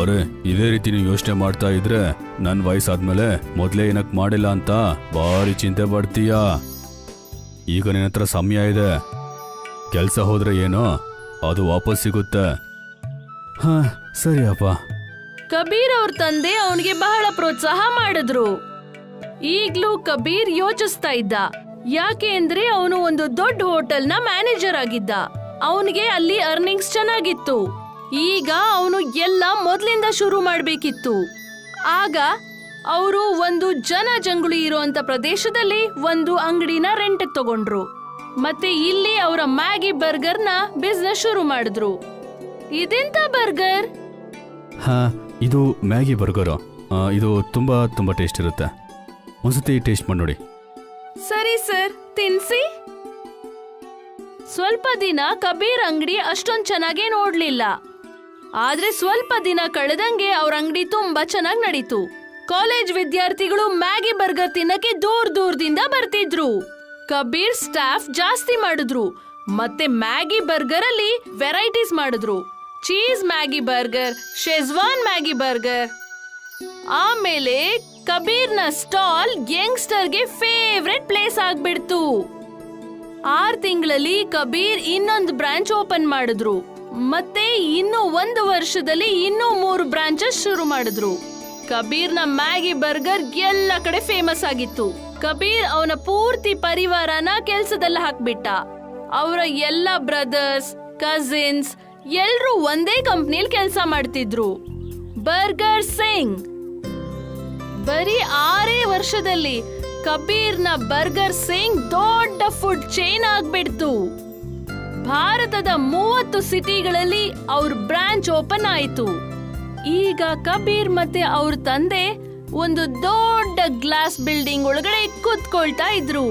ಅರೆ ಇದೇ ರೀತಿ ನೀವು ಯೋಚನೆ ಮಾಡ್ತಾ ಇದ್ರೆ ನನ್ನ ವಯಸ್ಸಾದ್ಮೇಲೆ ಮೊದಲೇ ಏನಕ್ಕೆ ಮಾಡಿಲ್ಲ ಅಂತ ಭಾರಿ ಚಿಂತೆ ಪಡ್ತೀಯಾ. ಈಗ ನಿನ್ನ ಹತ್ರ ಸಮಯ ಇದೆ. ಕೆಲಸ ಹೋದ್ರೆ ಏನೋ? ಅದು ವಾಪಸ್ ಸಿಗುತ್ತೆ. ಹಾಂ ಸರಿ ಅಪ್ಪ. ಕಬೀರ್ ಅವ್ರ ತಂದೆ ಅವನಿಗೆ ಬಹಳ ಪ್ರೋತ್ಸಾಹ ಮಾಡಿದ್ರು. ಈಗ್ಲೂ ಕಬೀರ್ ಯೋಚಿಸ್ತಾ ಇದ್ದ. ಯಾಕೆ ಅಂದ್ರೆ ಅವನು ಒಂದು ದೊಡ್ಡ ಹೋಟೆಲ್ನ ಮ್ಯಾನೇಜರ್ ಆಗಿದ್ದ. ಅವನಿಗೆ ಅಲ್ಲಿ ಅರ್ನಿಂಗ್ಸ್ ಚೆನ್ನಾಗಿತ್ತು. ಈಗ ಅವನು ಎಲ್ಲ ಮೊದಲಿಂದ ಶುರು ಮಾಡಬೇಕಿತ್ತು. ಆಗ ಅವರು ಒಂದು ಜನ ಜಂಗುಳಿ ಇರುವಂತ ಪ್ರದೇಶದಲ್ಲಿ ಒಂದು ಅಂಗಡಿನ ರೆಂಟ್ ತಗೊಂಡ್ರು. ಮತ್ತೆ ಇಲ್ಲಿ ಅವರ ಮ್ಯಾಗಿ ಬರ್ಗರ್ನ ಬಿಸ್ನೆಸ್ ಶುರು ಮಾಡಿದ್ರು. ಇದೆಂತ ಬರ್ಗರ್ ಹಾಂ ಇದು ಮ್ಯಾಗಿ ಬರ್ಗರು ಆ, ಇದು ತುಂಬಾ ತುಂಬಾ ಟೇಸ್ಟ್ ಇರುತ್ತೆ. ಒಂದ್ಸತಿ ಟೇಸ್ಟ್ ಮಾಡಿ ನೋಡಿ. ಸರಿ ಸರ್ ತಿನ್ಸಿ. ಸ್ವಲ್ಪ ದಿನ ಕಬೀರ್ ಅಂಗಡಿ ಅಷ್ಟೊಂದ್ ಚೆನ್ನಾಗೇ ನೋಡ್ಲಿಲ್ಲ. ಆದ್ರೆ ಸ್ವಲ್ಪ ದಿನ ಕಳೆದಂಗೆ ಅವ್ರ ಅಂಗಡಿ ತುಂಬಾ ಚೆನ್ನಾಗಿ ನಡೀತು. ಕಾಲೇಜ್ ವಿದ್ಯಾರ್ಥಿಗಳು ಮ್ಯಾಗಿ ಬರ್ಗರ್ ತಿನ್ನಕ್ಕೆ ದೂರ ದೂರದಿಂದ ಬರ್ತಿದ್ರು. ಕಬೀರ್ ಸ್ಟಾಫ್ ಜಾಸ್ತಿ ಮಾಡಿದ್ರು. ಮತ್ತೆ ಮ್ಯಾಗಿ ಬರ್ಗರ್ ಅಲ್ಲಿ ವೆರೈಟೀಸ್ ಮಾಡಿದ್ರು. Cheese Maggi burger Schezwan Maggi burger. ಆಮೇಲೆ ಕಬೀರ್ನ ಸ್ಟಾಲ್ ಯಂಗ್ಸ್ಟರ್ಗೆ ಫೇವ್ರೆಟ್ ಪ್ಲೇಸ್ ಆಗ್ಬಿಡ್ತು. ಆರ್ ತಿಂಗಳಲ್ಲಿ ಕಬೀರ್ ಇನ್ನೊಂದು ಬ್ರಾಂಚ್ ಓಪನ್ ಮಾಡಿದ್ರು. ಮತ್ತೆ ಇನ್ನು ಒಂದು ವರ್ಷದಲ್ಲಿ ಇನ್ನೂ ಮೂರು ಬ್ರಾಂಚಸ್ ಶುರು ಮಾಡಿದ್ರು. ಕಬೀರ್ನ ಮ್ಯಾಗಿ ಬರ್ಗರ್ ಎಲ್ಲ ಕಡೆ ಫೇಮಸ್ ಆಗಿತ್ತು. ಕಬೀರ್ ಅವನ ಪೂರ್ತಿ ಪರಿವಾರನ ಕೆಲ್ಸದಲ್ಲಿ ಹಾಕ್ಬಿಟ್ಟ. ಅವರ ಎಲ್ಲ ಬ್ರದರ್ಸ್, ಕಸಿನ್ಸ್ ಎಲ್ಲರೂ ಒಂದೇ ಕಂಪ್ನಿಲ್ ಕೆಲಸ ಮಾಡ್ತಿದ್ರು. ಬರ್ಗರ್ ಸಿಂಗ್. ಬರೀ ಆರೇ ವರ್ಷದಲ್ಲಿ ಕಬೀರ್ನ ಬರ್ಗರ್ ಸಿಂಗ್ ದೊಡ್ಡ ಫುಡ್ ಚೈನ್ ಆಗ್ಬಿಡ್ತು. ಭಾರತದ ಮೂವತ್ತು ಸಿಟಿಗಳಲ್ಲಿ ಅವ್ರ ಬ್ರಾಂಚ್ ಓಪನ್ ಆಯಿತು. ಈಗ ಕಬೀರ್ ಮತ್ತೆ ಅವ್ರ ತಂದೆ ಒಂದು ದೊಡ್ಡ ಗ್ಲಾಸ್ ಬಿಲ್ಡಿಂಗ್ ಒಳಗಡೆ ಕೂತ್ಕೊಳ್ತಾ ಇದ್ರು.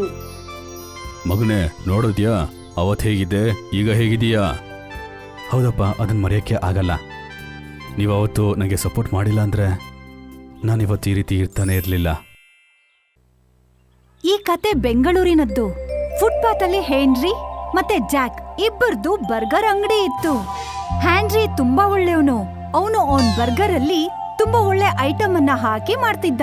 ಮಗನೇ ನೋಡಿದ್ಯಾ? ಅವತ್ ಹೇಗಿದ್ದೆ ಈಗ ಹೇಗಿದೀಯಾ ಹೌದಪ್ಪ ಅದನ್ನ ಮರೆಯೋಕ್ಕೆ ಆಗಲ್ಲ. ನೀವು ಅವತ್ತು ನನಗೆ ಸಪೋರ್ಟ್ ಮಾಡಿಲ್ಲ ಅಂದರೆ ನಾನಿವತ್ತು ಈ ರೀತಿ ಇರ್ತಾನೆ ಇರಲಿಲ್ಲ. ಈ ಕತೆ ಬೆಂಗಳೂರಿನದ್ದು. ಫುಟ್ಪಾತ್ ಅಲ್ಲಿ ಹೆನ್ರಿ ಮತ್ತೆ ಜಾಕ್ ಇಬ್ಬರದು ಬರ್ಗರ್ ಅಂಗಡಿ ಇತ್ತು. ಹ್ಯಾನ್ರಿ ತುಂಬಾ ಒಳ್ಳೆಯವನು. ಅವನು ಅವನ್ ಬರ್ಗರ್ ಅಲ್ಲಿ ತುಂಬಾ ಒಳ್ಳೆ ಐಟಮ್ ಅನ್ನ ಹಾಕಿ ಮಾಡ್ತಿದ್ದ.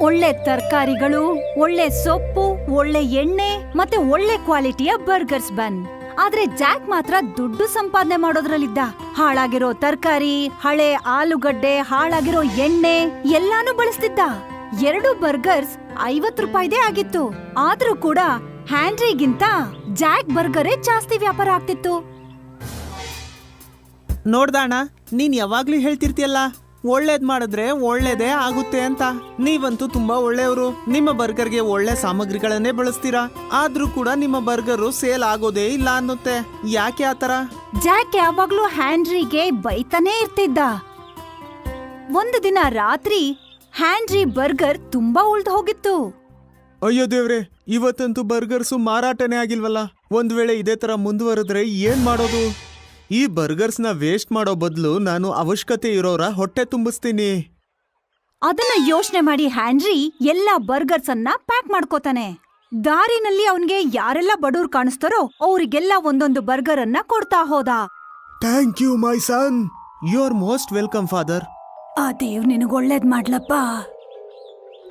ಒಳ್ಳೆ ತರಕಾರಿಗಳು, ಒಳ್ಳೆ ಸೊಪ್ಪು, ಒಳ್ಳೆ ಎಣ್ಣೆ ಮತ್ತೆ ಒಳ್ಳೆ ಕ್ವಾಲಿಟಿಯ ಬರ್ಗರ್ಸ್ ಬನ್. ಆದ್ರೆ ಜಾಕ್ ಮಾತ್ರ ದುಡ್ಡು ಸಂಪಾದನೆ ಮಾಡೋದ್ರಲ್ಲಿದ್ದ. ಹಾಳಾಗಿರೋ ತರಕಾರಿ, ಹಳೆ ಆಲೂಗಡ್ಡೆ, ಹಾಳಾಗಿರೋ ಎಣ್ಣೆ ಎಲ್ಲಾನು ಬಳಸ್ತಿದ್ದ. ಎರಡು ಬರ್ಗರ್ಸ್ ಐವತ್ ರೂಪಾಯಿದೇ ಆಗಿತ್ತು. ಆದ್ರೂ ಕೂಡ ಹ್ಯಾಂಡ್ರಿಗಿಂತ ಜಾಕ್ ಬರ್ಗರೇ ಜಾಸ್ತಿ ವ್ಯಾಪಾರ ಆಗ್ತಿತ್ತು. ನೋಡ್ದಾಣ ನೀನ್ ಯಾವಾಗ್ಲೂ ಹೇಳ್ತಿರ್ತಿಯಲ್ಲ ಒಳ್ಳೇದ್ ಮಾಡಿದ್ರೆ ಒಳ್ಳೇದೇ ಆಗುತ್ತೆ ಅಂತ. ನೀವಂತೂ ತುಂಬಾ ಒಳ್ಳೆಯವರು. ನಿಮ್ಮ ಬರ್ಗರ್ಗೆ ಒಳ್ಳೆ ಸಾಮಗ್ರಿಗಳನ್ನೇ ಬಳಸ್ತೀರಾ? ಆದ್ರೂ ಕೂಡ ನಿಮ್ಮ ಬರ್ಗರು ಸೇಲ್ ಆಗೋದೇ ಇಲ್ಲ ಅನ್ನುತ್ತೆ. ಯಾಕೆ ಆತರ ಜಾಕ್ ಯಾವಾಗ್ಲೂ ಹ್ಯಾಂಡ್ರಿಗೆ ಬೈತಾನೇ ಇರ್ತಿದ್ದ. ಒಂದು ದಿನ ರಾತ್ರಿ ಹ್ಯಾಂಡ್ರಿ ಬರ್ಗರ್ ತುಂಬಾ ಉಳ್ದು ಹೋಗಿತ್ತು. ಅಯ್ಯೋ ದೇವ್ರೆ ಇವತ್ತಂತೂ ಬರ್ಗರ್ಸು ಮಾರಾಟನೇ ಆಗಿಲ್ವಲ್ಲ? ಒಂದ್ ವೇಳೆ ಇದೇ ತರ ಮುಂದುವರೆದ್ರೆ ಏನ್ ಮಾಡೋದು? ಈ ಬರ್ಗರ್ಸ್ನ ವೇಸ್ಟ್ ಮಾಡೋ ಬದಲು ನಾನು ಅವಶ್ಯಕತೆ ಇರೋರ ಹೊಟ್ಟೆ ತುಂಬಿಸ್ತೀನಿ. ಅದನ್ನ ಯೋಚನೆ ಮಾಡಿ ಹ್ಯಾಂಡ್ರಿ ಎಲ್ಲಾ ಬರ್ಗರ್ಸ್ ಅನ್ನ ಪ್ಯಾಕ್ ಮಾಡ್ಕೋತಾನೆ. ದಾರಿನಲ್ಲಿ ಅವನ್ಗೆ ಯಾರೆಲ್ಲ ಬಡವ್ರು ಕಾಣಿಸ್ತಾರೋ ಅವ್ರಿಗೆಲ್ಲ ಒಂದೊಂದು ಬರ್ಗರ್ ಅನ್ನ ಕೊಡ್ತಾ ಹೋದ. Thank you my son. You are most welcome father. ಆ ದೇವ್ ನಿನಗ ಒಳ್ಳೇದ್ ಮಾಡ್ಲಪ್ಪ.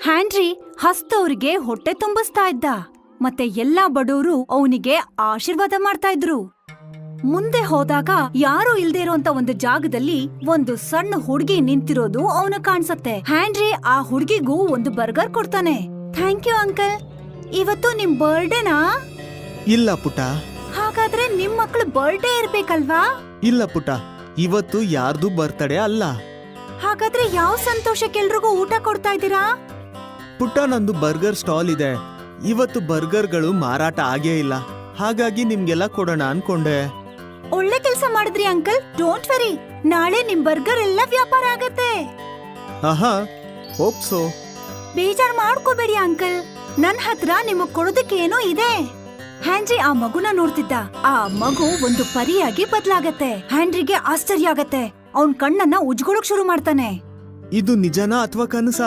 ಹ್ಯಾಂಡ್ರಿ ಹಸ್ತವ್ರಿಗೆ ಹೊಟ್ಟೆ ತುಂಬಿಸ್ತಾ ಇದ್ದ. ಮತ್ತೆ ಎಲ್ಲಾ ಬಡವರು ಅವನಿಗೆ ಆಶೀರ್ವಾದ ಮಾಡ್ತಾ ಇದ್ರು. ಮುಂದೆ ಹೋದಾಗ ಯಾರು ಇಲ್ದೇ ಇರುವಂತ ಒಂದು ಜಾಗದಲ್ಲಿ ಒಂದು ಸಣ್ಣ ಹುಡುಗಿ ನಿಂತಿರೋದು ಅವನು ಕಾಣಿಸುತ್ತೆ. ಹ್ಯಾಂಡ್ರಿ ಆ ಹುಡುಗಿಗೂ ಒಂದು ಬರ್ಗರ್ ಕೊಡ್ತಾನೆ. Thank you uncle. ಇವತ್ತು ನಿಮ್ ಬರ್ಡೇನಾ? ಇಲ್ಲ ಪುಟ. ಹಾಗಾದ್ರೆ ನಿಮ್ ಮಕ್ಳು ಬರ್ಡೇ ಇರ್ಬೇಕಲ್ವಾ? ಇಲ್ಲ ಪುಟ. ಇವತ್ತು ಯಾರ್ದು ಬರ್ತಡೇ ಅಲ್ಲ. ಹಾಗಾದ್ರೆ ಯಾವ ಸಂತೋಷಕ್ಕೆ ಎಲ್ರಿಗೂ ಊಟ ಕೊಡ್ತಾ ಇದ್ದೀರಾ? ಪುಟ್ಟ ನಂದು ಬರ್ಗರ್ ಸ್ಟಾಲ್ ಇದೆ. ಇವತ್ತು ಬರ್ಗರ್ಗಳು ಮಾರಾಟ ಆಗೇ ಇಲ್ಲ. ಹಾಗಾಗಿ ನಿಮ್ಗೆಲ್ಲ ಕೊಡೋಣ ಅನ್ಕೊಂಡೆ. ಒಳ್ಳೆ ಕೆಲಸ ಮಾಡಿದ್ರಿ ಅಂಕಲ್. ಡೋಂಟ್ ವೆರಿ ನಾಳೆ ನಿಮ್ ಬರ್ಗರ್ ಎಲ್ಲ ವ್ಯಾಪಾರ ಆಗತ್ತೆ. ಆಹಾ ಬೇಜಾರ್ ಮಾಡ್ಕೋಬೇಡಿ ಅಂಕಲ್. ನನ್ ಹತ್ರ ನಿಮಗ್ ಕೊಡೋದಕ್ಕೆ ಏನೋ ಇದೆ. ಹ್ಯಾಂಡ್ರಿ ಆ ಮಗುನ ನೋಡ್ತಿದ್ದ. ಆ ಮಗು ಒಂದು ಪರಿಯಾಗಿ ಬದ್ಲಾಗತ್ತೆ. ಹ್ಯಾಂಡ್ರಿಗೆ ಆಶ್ಚರ್ಯ ಆಗತ್ತೆ. ಅವನ್ ಕಣ್ಣನ್ನ ಉಜ್ಗೊಳಕ್ ಶುರು ಮಾಡ್ತಾನೆ. ಇದು ನಿಜನಾ ಅಥವಾ ಕನಸ?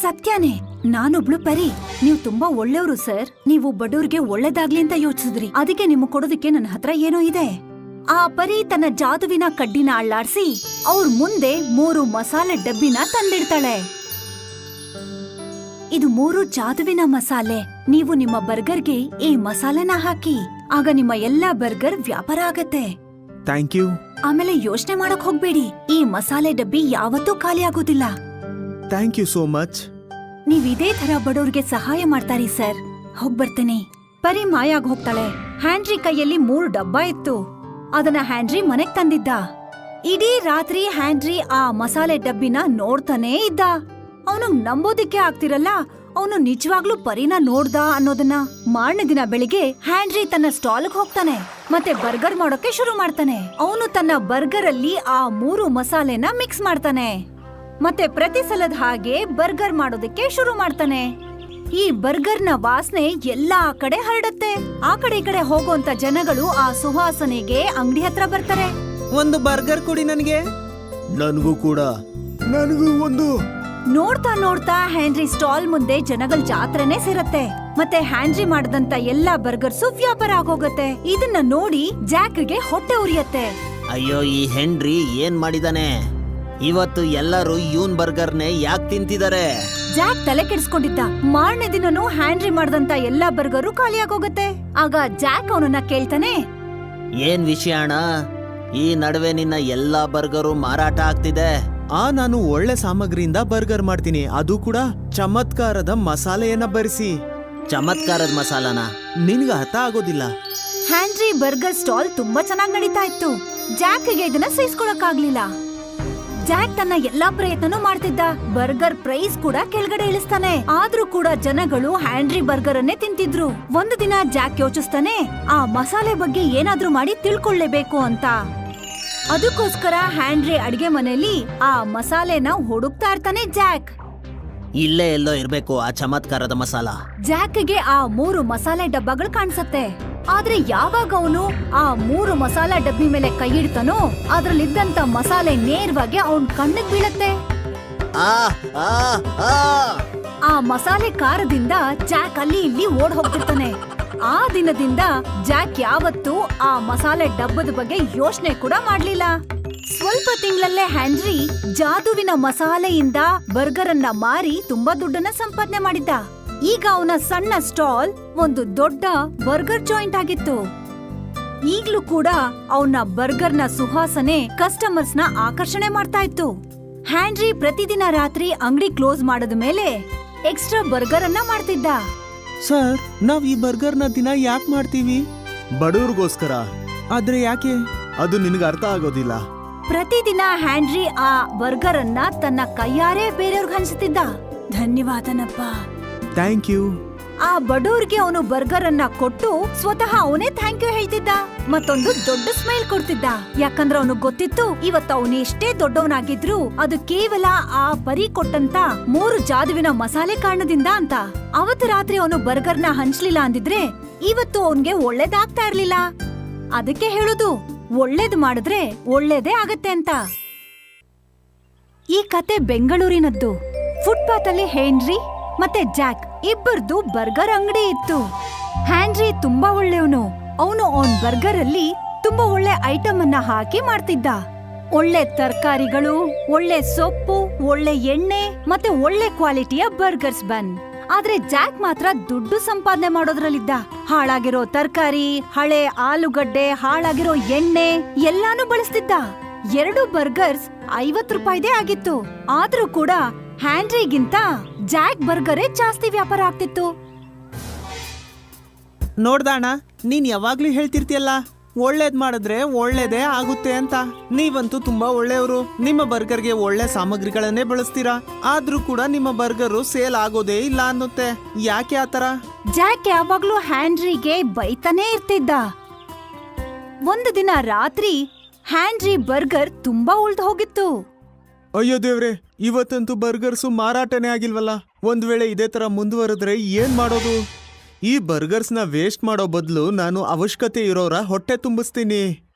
ಸತ್ಯನೇ ನಾನೊಬ್ಳು ಪರಿ. ನೀವು ತುಂಬಾ ಒಳ್ಳೆಯವರು ಸರ್. ನೀವು ಬಡವ್ರಿಗೆ ಒಳ್ಳೇದಾಗ್ಲಿ ಅಂತ ಯೋಚಿಸಿದ್ರಿ. ಅದಕ್ಕೆ ನಿಮ್ಗೆ ಕೊಡೋದಕ್ಕೆ ನನ್ನ ಹತ್ರ ಏನೋ ಇದೆ. ಆ ಪರಿ ತನ್ನ ಜಾದುವಿನ ಕಡ್ಡಿನ ಅಳ್ಳಾಡ್ಸಿ ಅವ್ರ ಮುಂದೆ ಮೂರು ಮಸಾಲೆ ಡಬ್ಬಿನ ತಂದಿಡ್ತಾಳೆ. ಇದು ಮೂರು ಜಾದುವಿನ ಮಸಾಲೆ. ನೀವು ನಿಮ್ಮ ಬರ್ಗರ್ಗೆ ಈ ಮಸಾಲೆನ ಹಾಕಿ ಆಗ ನಿಮ್ಮ ಎಲ್ಲಾ ಬರ್ಗರ್ ವ್ಯಾಪಾರ ಆಗತ್ತೆ. Thank you. ಆಮೇಲೆ ಯೋಚನೆ ಮಾಡಕ್ ಹೋಗ್ಬೇಡಿ. ಈ ಮಸಾಲೆ ಡಬ್ಬಿ ಯಾವತ್ತೂ ಖಾಲಿ ಆಗೋದಿಲ್ಲ. ಥ್ಯಾಂಕ್ ಯು ಸೋ ಮಚ್ ನೀವ್ ಇದೇ ತರ ಬಡವ್ರಿಗೆ ಸಹಾಯ ಮಾಡ್ತಾರಿ ಸರ್. ಹೋಗ್ಬರ್ತೇನೆ ಪರಿ ಮಾಯಾಗ್ ಹೋಗ್ತಾಳೆ. ಹ್ಯಾಂಡ್ರಿ ಕೈಯಲ್ಲಿ ಮೂರು ಡಬ್ಬ ಇತ್ತು. ಅದನ್ನ ಹ್ಯಾಂಡ್ರಿ ಮನೆಗ್ ತಂದಿದ್ದ. ಇಡೀ ರಾತ್ರಿ ಹ್ಯಾಂಡ್ರಿ ಆ ಮಸಾಲೆ ಡಬ್ಬಿನ ನೋಡ್ತಾನೇ ಇದ್ದ. ಅವನು ನಂಬೋದಿಕ್ಕೆ ಆಗ್ತಿರಲ್ಲ ಅವನು ನಿಜವಾಗ್ಲೂ ಪರಿನ ನೋಡ್ದ ಅನ್ನೋದನ್ನ ಮಾರನೇ ದಿನ ಬೆಳಿಗ್ಗೆ ಹ್ಯಾಂಡ್ರಿ ತನ್ನ ಸ್ಟಾಲ್ಗ್ ಹೋಗ್ತಾನೆ. ಮತ್ತೆ ಬರ್ಗರ್ ಮಾಡೋಕೆ ಶುರು ಮಾಡ್ತಾನೆ. ಅವನು ತನ್ನ ಬರ್ಗರ್ ಅಲ್ಲಿ ಆ ಮೂರು ಮಸಾಲೆನ ಮಿಕ್ಸ್ ಮಾಡ್ತಾನೆ. ಮತ್ತೆ ಪ್ರತಿ ಸಲದ ಹಾಗೆ ಬರ್ಗರ್ ಮಾಡೋದಕ್ಕೆ ಶುರು ಮಾಡ್ತಾನೆ. ಈ ಬರ್ಗರ್ನ ವಾಸನೆ ಎಲ್ಲಾ ಕಡೆ ಹರಡುತ್ತೆ. ಆ ಕಡೆ ಈ ಕಡೆ ಹೋಗುವಂತ ಜನಗಳು ಆ ಸುವಾಸನೆಗೆ ಅಂಗಡಿ ಹತ್ರ ಬರ್ತಾರೆ. ಒಂದು ಬರ್ಗರ್ ಕೊಡಿ ನನಗೆ. ನನಗೂ ಕೂಡ. ನನಗೂ ಒಂದು. ನೋಡ್ತಾ ನೋಡ್ತಾ ಹೆನ್ರಿ ಸ್ಟಾಲ್ ಮುಂದೆ ಜನಗಳ ಜಾತ್ರೆನೇ ಸೇರತ್ತೆ. ಮತ್ತೆ ಹ್ಯಾಂಡ್ರಿ ಮಾಡದಂತ ಎಲ್ಲಾ ಬರ್ಗರ್ಸು ವ್ಯಾಪಾರ ಆಗೋಗತ್ತೆ. ಇದನ್ನ ನೋಡಿ ಜಾಕ್ಗೆ ಹೊಟ್ಟೆ ಉರಿಯತ್ತೆ. ಅಯ್ಯೋ ಈ ಹೆನ್ರಿ ಏನ್ ಮಾಡಿದಾನೆ? ಇವತ್ತು ಎಲ್ಲರೂ ಯೂನ್ ಬರ್ಗರ್ನೇ ಯಾಕೆ ತಿಂತಿದ್ದಾರೆ ಜಾಕ್ ತಲೆ ಕೆಡಿಸ್ಕೊಂಡಿದ್ದ. ಮಾರನೇ ದಿನನೂ ಹ್ಯಾಂಡ್ರಿ ಮಾಡದಂತ ಎಲ್ಲಾ ಬರ್ಗರು ಖಾಲಿಯಾಗೋಗತ್ತೆ ಆಗ ಜಾಕ್ ಅವನನ್ನ ಕೇಳ್ತಾನೆ ಏನ್ ವಿಷಯ ಅಣ್ಣ? ಈ ನಡುವೆ ನಿನ್ನ ಎಲ್ಲಾ ಬರ್ಗರು ಮಾರಾಟ ಆಗ್ತಿದೆ. ಆ ನಾನು ಒಳ್ಳೆ ಸಾಮಗ್ರಿಯಿಂದ ಬರ್ಗರ್ ಮಾಡ್ತೀನಿ. ಅದು ಕೂಡ ಚಮತ್ಕಾರದ ಮಸಾಲೆಯನ್ನ ಬರಿಸಿ. ಚಮತ್ಕಾರದ ಮಸಾಲಾನ? ನಿನ್ಗೆ ಅರ್ಥ ಆಗೋದಿಲ್ಲ. ಹ್ಯಾಂಡ್ರಿ ಬರ್ಗರ್ ಸ್ಟಾಲ್ ತುಂಬಾ ಚೆನ್ನಾಗಿ ನಡೀತಾ ಇತ್ತು. ಜಾಕ್ಗೆ ಇದನ್ನ ಸಹಿಸ್ಕೊಳಕ್ಕಾಗ್ಲಿಲ್ಲ ಜಾಕ್ ತನ್ನ ಎಲ್ಲಾ ಪ್ರಯತ್ನನೂ ಮಾಡ್ತಿದ್ದ. ಬರ್ಗರ್ ಪ್ರೈಸ್ ಕೂಡ ಕೆಳಗಡೆ ಇಳಿಸ್ತಾನೆ. ಆದ್ರೂ ಕೂಡ ಜನಗಳು ಹ್ಯಾಂಡ್ರಿ ಬರ್ಗರ್ ಅನ್ನೇ ತಿಂತಿದ್ರು. ಒಂದು ದಿನ ಜಾಕ್ ಯೋಚಿಸ್ತಾನೆ, ಆ ಮಸಾಲೆ ಬಗ್ಗೆ ಏನಾದ್ರೂ ಮಾಡಿ ತಿಳ್ಕೊಳ್ಳೇಬೇಕು ಅಂತ. ಅದಕ್ಕೋಸ್ಕರ ಹ್ಯಾಂಡ್ರಿ ಅಡಿಗೆ ಮನೆಯಲ್ಲಿ ಆ ಮಸಾಲೆನ ಹುಡುಕ್ತಾ ಇರ್ತಾನೆ ಜಾಕ್. ಇಲ್ಲೇ ಎಲ್ಲೋ ಇರ್ಬೇಕು ಆ ಚಮತ್ಕಾರದ ಮಸಾಲ. ಜಾಕ್ಗೆ ಆ ಮೂರು ಮಸಾಲೆ ಡಬ್ಬಗಳು ಕಾಣಿಸುತ್ತೆ. ಆದ್ರೆ ಯಾವಾಗ ಅವನು ಆ ಮೂರು ಮಸಾಲೆ ಡಬ್ಬಿ ಮೇಲೆ ಕೈ ಇಡ್ತಾನೋ ಅದ್ರಲ್ಲಿದ್ದಂತ ಮಸಾಲೆ ನೇರವಾಗಿ ಅವನ್ ಕಣ್ಣಿಗೆ ಬೀಳತ್ತೆ. ಆ ಆ ಆ. ಆ ಮಸಾಲೆ ಖಾರದಿಂದ ಜಾಕ್ ಅಲ್ಲಿ ಇಲ್ಲಿ ಓಡ್ ಹೋಗ್ತಿರ್ತಾನೆ ಆ ದಿನದಿಂದ ಜಾಕ್ ಯಾವತ್ತೂ ಆ ಮಸಾಲೆ ಡಬ್ಬದ ಬಗ್ಗೆ ಯೋಚನೆ ಕೂಡ ಮಾಡ್ಲಿಲ್ಲ. ಸ್ವಲ್ಪ ತಿಂಗಳಲ್ಲೇ ಹ್ಯಾಂಡ್ರಿ ಜಾದುವಿನ ಮಸಾಲೆಯಿಂದ ಬರ್ಗರ್ ಅನ್ನ ಮಾರಿ ತುಂಬಾ ದುಡ್ಡನ್ನ ಸಂಪಾದನೆ ಮಾಡಿದ್ದ. ಈಗ ಅವನ ಸಣ್ಣ ಸ್ಟಾಲ್ ಒಂದು ದೊಡ್ಡ ಬರ್ಗರ್ ಜಾಯಿಂಟ್ ಆಗಿತ್ತು. ಈಗ್ಲೂ ಕೂಡ ಅವನ ಬರ್ಗರ್ನ ಸುಹಾಸನೆ ಕಸ್ಟಮರ್ಸ್ನ ಆಕರ್ಷಣೆ ಮಾಡ್ತಾ ಇತ್ತು. ಹ್ಯಾಂಡ್ರಿ ಪ್ರತಿದಿನ ರಾತ್ರಿ ಅಂಗಡಿ ಕ್ಲೋಸ್ ಮಾಡದ ಮೇಲೆ ಎಕ್ಸ್ಟ್ರಾ ಬರ್ಗರ್ ಅನ್ನ ಮಾಡ್ತಿದ್ದ. ಸರ್ ನಾವ್ ಈ ಬರ್ಗರ್ನ ದಿನ ಯಾಕೆ ಮಾಡ್ತೀವಿ? ಬಡವ್ರಿಗೋಸ್ಕರ. ಆದ್ರೆ ಯಾಕೆ? ಅದು ನಿನಗೆ ಅರ್ಥ ಆಗೋದಿಲ್ಲ. ಪ್ರತಿದಿನ ಹ್ಯಾಂಡ್ರಿ ಆ ಬರ್ಗರ್ ಅನ್ನ ತನ್ನ ಕೈಯಾರೆ ಬೇರೆಯವ್ರಿಗೆ ಹಂಚುತ್ತಿದ್ದ ಧನ್ಯವಾದನಪ್ಪ. Thank you. ಆ ಬಡವ್ರಿಗೆ ಅವನು ಬರ್ಗರ್ ಅನ್ನ ಕೊಟ್ಟು ಸ್ವತಃ ಅವನೇ ಥ್ಯಾಂಕ್ ಯು ಹೇಳ್ತಿದ್ದ. ಮತ್ತೊಂದು ದೊಡ್ಡ ಸ್ಮೈಲ್ ಕೊಡ್ತಿದ್ದ. ಯಾಕಂದ್ರೆ ಅವನು ಗೊತ್ತಿತ್ತು ಇವತ್ತು ಅವನು ಎಷ್ಟೇ ದೊಡ್ಡವನಾಗಿದ್ರು ಅದು ಕೇವಲ ಆ ಪರಿ ಕೊಟ್ಟಂತ ಮೂರು ಜಾದುವಿನ ಮಸಾಲೆ ಕಾರಣದಿಂದ ಅಂತ. ಅವತ್ತು ರಾತ್ರಿ ಅವನು ಬರ್ಗರ್ನ ಹಂಚ್ಲಿಲ್ಲ ಅಂದಿದ್ರೆ ಇವತ್ತು ಅವನ್ಗೆ ಒಳ್ಳೇದಾಗ್ತಾ ಇರ್ಲಿಲ್ಲ. ಅದಕ್ಕೆ ಹೇಳುದು ಒಳ್ಳೇದ್ ಮಾಡಿದ್ರೆ ಒಳ್ಳೇದೇ ಆಗತ್ತೆ ಅಂತ. ಈ ಕತೆ ಬೆಂಗಳೂರಿನದ್ದು. ಫುಟ್ಪಾತ್ ಅಲ್ಲಿ ಹೆನ್ರಿ ಮತ್ತೆ ಜಾಕ್ ಇಬ್ಬರದು ಬರ್ಗರ್ ಅಂಗಡಿ ಇತ್ತು. ಹ್ಯಾನ್ರಿ ತುಂಬಾ ಒಳ್ಳೆಯವನು. ಅವನು ಅವನ್ ಬರ್ಗರ್ ಅಲ್ಲಿ ತುಂಬಾ ಒಳ್ಳೆ ಐಟಮ್ ಅನ್ನ ಹಾಕಿ ಮಾಡ್ತಿದ್ದ. ಒಳ್ಳೆ ತರಕಾರಿಗಳು, ಒಳ್ಳೆ ಸೊಪ್ಪು, ಒಳ್ಳೆ ಎಣ್ಣೆ ಮತ್ತೆ ಒಳ್ಳೆ ಕ್ವಾಲಿಟಿಯ ಬರ್ಗರ್ಸ್ ಬನ್. ಆದ್ರೆ ಜಾಕ್ ಮಾತ್ರ ದುಡ್ಡು ಸಂಪಾದನೆ ಮಾಡೋದ್ರಲ್ಲಿದ್ದ. ಹಾಳಾಗಿರೋ ತರಕಾರಿ, ಹಳೆ ಆಲೂಗಡ್ಡೆ, ಹಾಳಾಗಿರೋ ಎಣ್ಣೆ ಎಲ್ಲಾನು ಬಳಸ್ತಿದ್ದ. ಎರಡು ಬರ್ಗರ್ಸ್ ಐವತ್ ರೂಪಾಯಿದೇ ಆಗಿತ್ತು. ಆದ್ರೂ ಕೂಡ ಹ್ಯಾಂಡ್ರಿಗಿಂತ ಜಾಕ್ ಬರ್ಗರೇ ಜಾಸ್ತಿ ವ್ಯಾಪಾರ ಆಗ್ತಿತ್ತು. ನೋಡ್ದಾಣ, ನೀನ್ ಯಾವಾಗ್ಲೂ ಹೇಳ್ತಿರ್ತೀಯಲ್ಲ? ಒಳ್ಳೇದ್ ಮಾಡಿದ್ರೆ ಒಳ್ಳೇದೇ ಆಗುತ್ತೆ ಅಂತ. ನೀವಂತೂ ತುಂಬಾ ಒಳ್ಳೆಯವರು. ನಿಮ್ಮ ಬರ್ಗರ್ಗೆ ಒಳ್ಳೆ ಸಾಮಗ್ರಿಗಳನ್ನೇ ಬಳಸ್ತೀರಾ? ಆದ್ರೂ ಕೂಡ ನಿಮ್ಮ ಬರ್ಗರು ಸೇಲ್ ಆಗೋದೇ ಇಲ್ಲ ಅನ್ನುತ್ತೆ. ಯಾಕೆ ಆತರ ಜಾಕ್ ಯಾವಾಗ್ಲೂ ಹ್ಯಾಂಡ್ರಿಗೆ ಬೈತಾನೇ ಇರ್ತಿದ್ದ. ಒಂದು ದಿನ ರಾತ್ರಿ ಹ್ಯಾಂಡ್ರಿ ಬರ್ಗರ್ ತುಂಬಾ ಉಳ್ದು ಹೋಗಿತ್ತು. ಅಯ್ಯೋ ದೇವ್ರೆ ಇವತ್ತಂತೂ ಬರ್ಗರ್ಸು ಮಾರಾಟನೇ ಆಗಿಲ್ವಲ್ಲ? ಒಂದ್ ವೇಳೆ ಇದೇ ತರ ಮುಂದುವರೆದ್ರೆ ಏನ್ ಮಾಡೋದು? ಈ ಬರ್ಗರ್ಸ್ನ ವೇಸ್ಟ್ ಮಾಡೋ ಬದಲು ನಾನು ಅವಶ್ಯಕತೆ ಇರೋರ ಹೊಟ್ಟೆ ತುಂಬಿಸ್ತೀನಿ.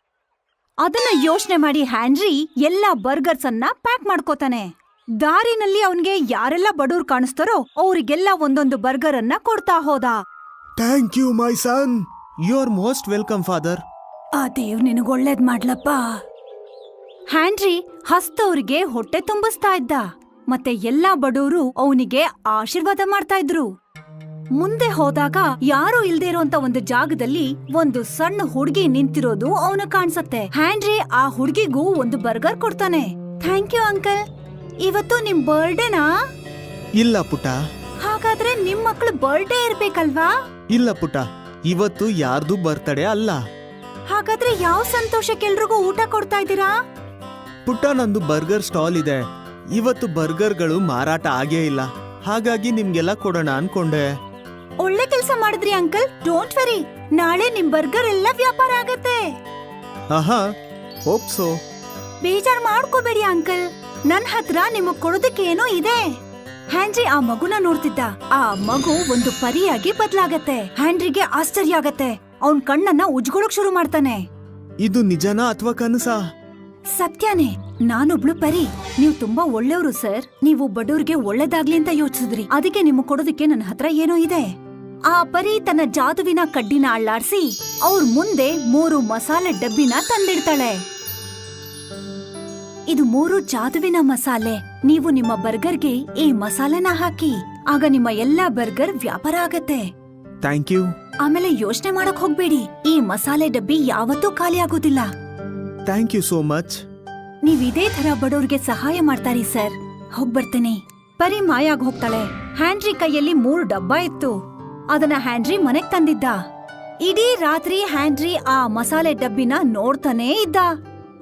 ಅದನ್ನ ಯೋಚನೆ ಮಾಡಿ ಹ್ಯಾನ್ರಿ ಎಲ್ಲಾ ಬರ್ಗರ್ಸ್ ಅನ್ನ ಪ್ಯಾಕ್ ಮಾಡ್ಕೋತಾನೆ. ದಾರಿನಲ್ಲಿ ಅವನ್ಗೆ ಯಾರೆಲ್ಲ ಬಡವ್ರು ಕಾಣಿಸ್ತಾರೋ ಅವ್ರಿಗೆಲ್ಲ ಒಂದೊಂದು ಬರ್ಗರ್ ಅನ್ನ ಕೊಡ್ತಾ ಹೋದ. Thank you my son. You are most welcome father. ಆ ದೇವ್ ನಿನಗ್ ಒಳ್ಳೇದ್ ಮಾಡ್ಲಪ್ಪ. ಹ್ಯಾಂಡ್ರಿ ಹಸ್ತವ್ರಿಗೆ ಹೊಟ್ಟೆ ತುಂಬಿಸ್ತಾ ಇದ್ದ. ಮತ್ತೆ ಎಲ್ಲಾ ಬಡವರು ಅವನಿಗೆ ಆಶೀರ್ವಾದ ಮಾಡ್ತಾ ಇದ್ರು. ಮುಂದೆ ಹೋದಾಗ ಯಾರು ಇಲ್ದೇ ಇರುವಂತ ಒಂದು ಜಾಗದಲ್ಲಿ ಒಂದು ಸಣ್ಣ ಹುಡುಗಿ ನಿಂತಿರೋದು ಅವನು ಕಾಣಿಸುತ್ತೆ. ಹ್ಯಾಂಡ್ರಿ ಆ ಹುಡುಗಿಗೂ ಒಂದು ಬರ್ಗರ್ ಕೊಡ್ತಾನೆ. ಥ್ಯಾಂಕ್ ಯು ಅಂಕಲ್ ಇವತ್ತು ನಿಮ್ ಬರ್ಡೇನಾ ಇಲ್ಲ ಪುಟ ಹಾಗಾದ್ರೆ ನಿಮ್ ಮಕ್ಳು ಬರ್ಡೇ ಇರ್ಬೇಕಲ್ವಾ? ಇಲ್ಲ ಪುಟ ಇವತ್ತು ಯಾರ್ದು ಬರ್ತಡೆ ಅಲ್ಲ. ಹಾಗಾದ್ರೆ ಯಾವ ಸಂತೋಷಕ್ಕೆ ಎಲ್ರಿಗೂ ಊಟ ಕೊಡ್ತಾ ಇದ್ದೀರಾ? ಪುಟ್ಟ ನಂದು ಬರ್ಗರ್ ಸ್ಟಾಲ್ ಇದೆ. ಇವತ್ತು ಬರ್ಗರ್ಗಳು ಮಾರಾಟ ಆಗೇ ಇಲ್ಲ. ಹಾಗಾಗಿ ನಿಮ್ಗೆಲ್ಲ ಕೊಡೋಣ ಅನ್ಕೊಂಡೆ. ಕೆಲಸ ಮಾಡಿದ್ರಿ ಅಂಕಲ್? ಡೋಂಟ್ ವೆರಿ ನಾಳೆ ನಿಮ್ ಬರ್ಗರ್ ಎಲ್ಲ ವ್ಯಾಪಾರ ಆಗತ್ತೆ. ಆಹಾ ಬೇಜಾರ್ ಮಾಡ್ಕೋಬೇಡಿ ಅಂಕಲ್. ನನ್ ಹತ್ರ ನಿಮಗ್ ಕೊಡೋದಕ್ಕೆ ಏನೋ ಇದೆ. ಹ್ಯಾಂಡ್ರಿ ಆ ಮಗುನ ನೋಡ್ತಿದ್ದ. ಆ ಮಗು ಒಂದು ಪರಿಯಾಗಿ ಬದ್ಲಾಗತ್ತೆ. ಹ್ಯಾಂಡ್ರಿಗೆ ಆಶ್ಚರ್ಯ ಆಗತ್ತೆ. ಅವನ್ ಕಣ್ಣನ್ನ ಉಜ್ಗೊಳಕ್ ಶುರು ಮಾಡ್ತಾನೆ. ಇದು ನಿಜನಾ ಅಥವಾ ಕನಸ? ಸತ್ಯನೇ ನಾನೊಬ್ಳು ಪರಿ. ನೀವು ತುಂಬಾ ಒಳ್ಳೆಯವರು ಸರ್. ನೀವು ಬಡವ್ರಿಗೆ ಒಳ್ಳೇದಾಗ್ಲಿ ಅಂತ ಯೋಚಿಸಿದ್ರಿ. ಅದಕ್ಕೆ ನಿಮ್ಗೆ ಕೊಡೋದಕ್ಕೆ ನನ್ನ ಹತ್ರ ಏನೋ ಇದೆ. ಆ ಪರಿ ತನ್ನ ಜಾದುವಿನ ಕಡ್ಡಿನ ಅಳ್ಳಾಡ್ಸಿ ಅವ್ರ ಮುಂದೆ ಮೂರು ಮಸಾಲೆ ಡಬ್ಬಿನ ತಂದಿಡ್ತಾಳೆ. ಇದು ಮೂರು ಜಾದುವಿನ ಮಸಾಲೆ. ನೀವು ನಿಮ್ಮ ಬರ್ಗರ್ಗೆ ಈ ಮಸಾಲೆನ ಹಾಕಿ ಆಗ ನಿಮ್ಮ ಎಲ್ಲಾ ಬರ್ಗರ್ ವ್ಯಾಪಾರ ಆಗತ್ತೆ. Thank you. ಆಮೇಲೆ ಯೋಚನೆ ಮಾಡಕ್ ಹೋಗ್ಬೇಡಿ. ಈ ಮಸಾಲೆ ಡಬ್ಬಿ ಯಾವತ್ತೂ ಖಾಲಿ ಆಗೋದಿಲ್ಲ. Thank you so much. ನೀವ್ ಇದೇ ತರ ಬಡವ್ರಿಗೆ ಸಹಾಯ ಮಾಡ್ತಾರಿ ಸರ್. ಹೋಗ್ಬರ್ತೇನೆ ಪರಿ ಮಾಯಾಗ್ ಹೋಗ್ತಾಳೆ. ಹ್ಯಾಂಡ್ರಿ ಕೈಯಲ್ಲಿ ಮೂರು ಡಬ್ಬ ಇತ್ತು. ಅದನ್ನ ಹ್ಯಾಂಡ್ರಿ ಮನೆಗ್ ತಂದಿದ್ದ. ಇಡೀ ರಾತ್ರಿ ಹ್ಯಾಂಡ್ರಿ ಆ ಮಸಾಲೆ ಡಬ್ಬಿನ ನೋಡ್ತಾನೇ ಇದ್ದ.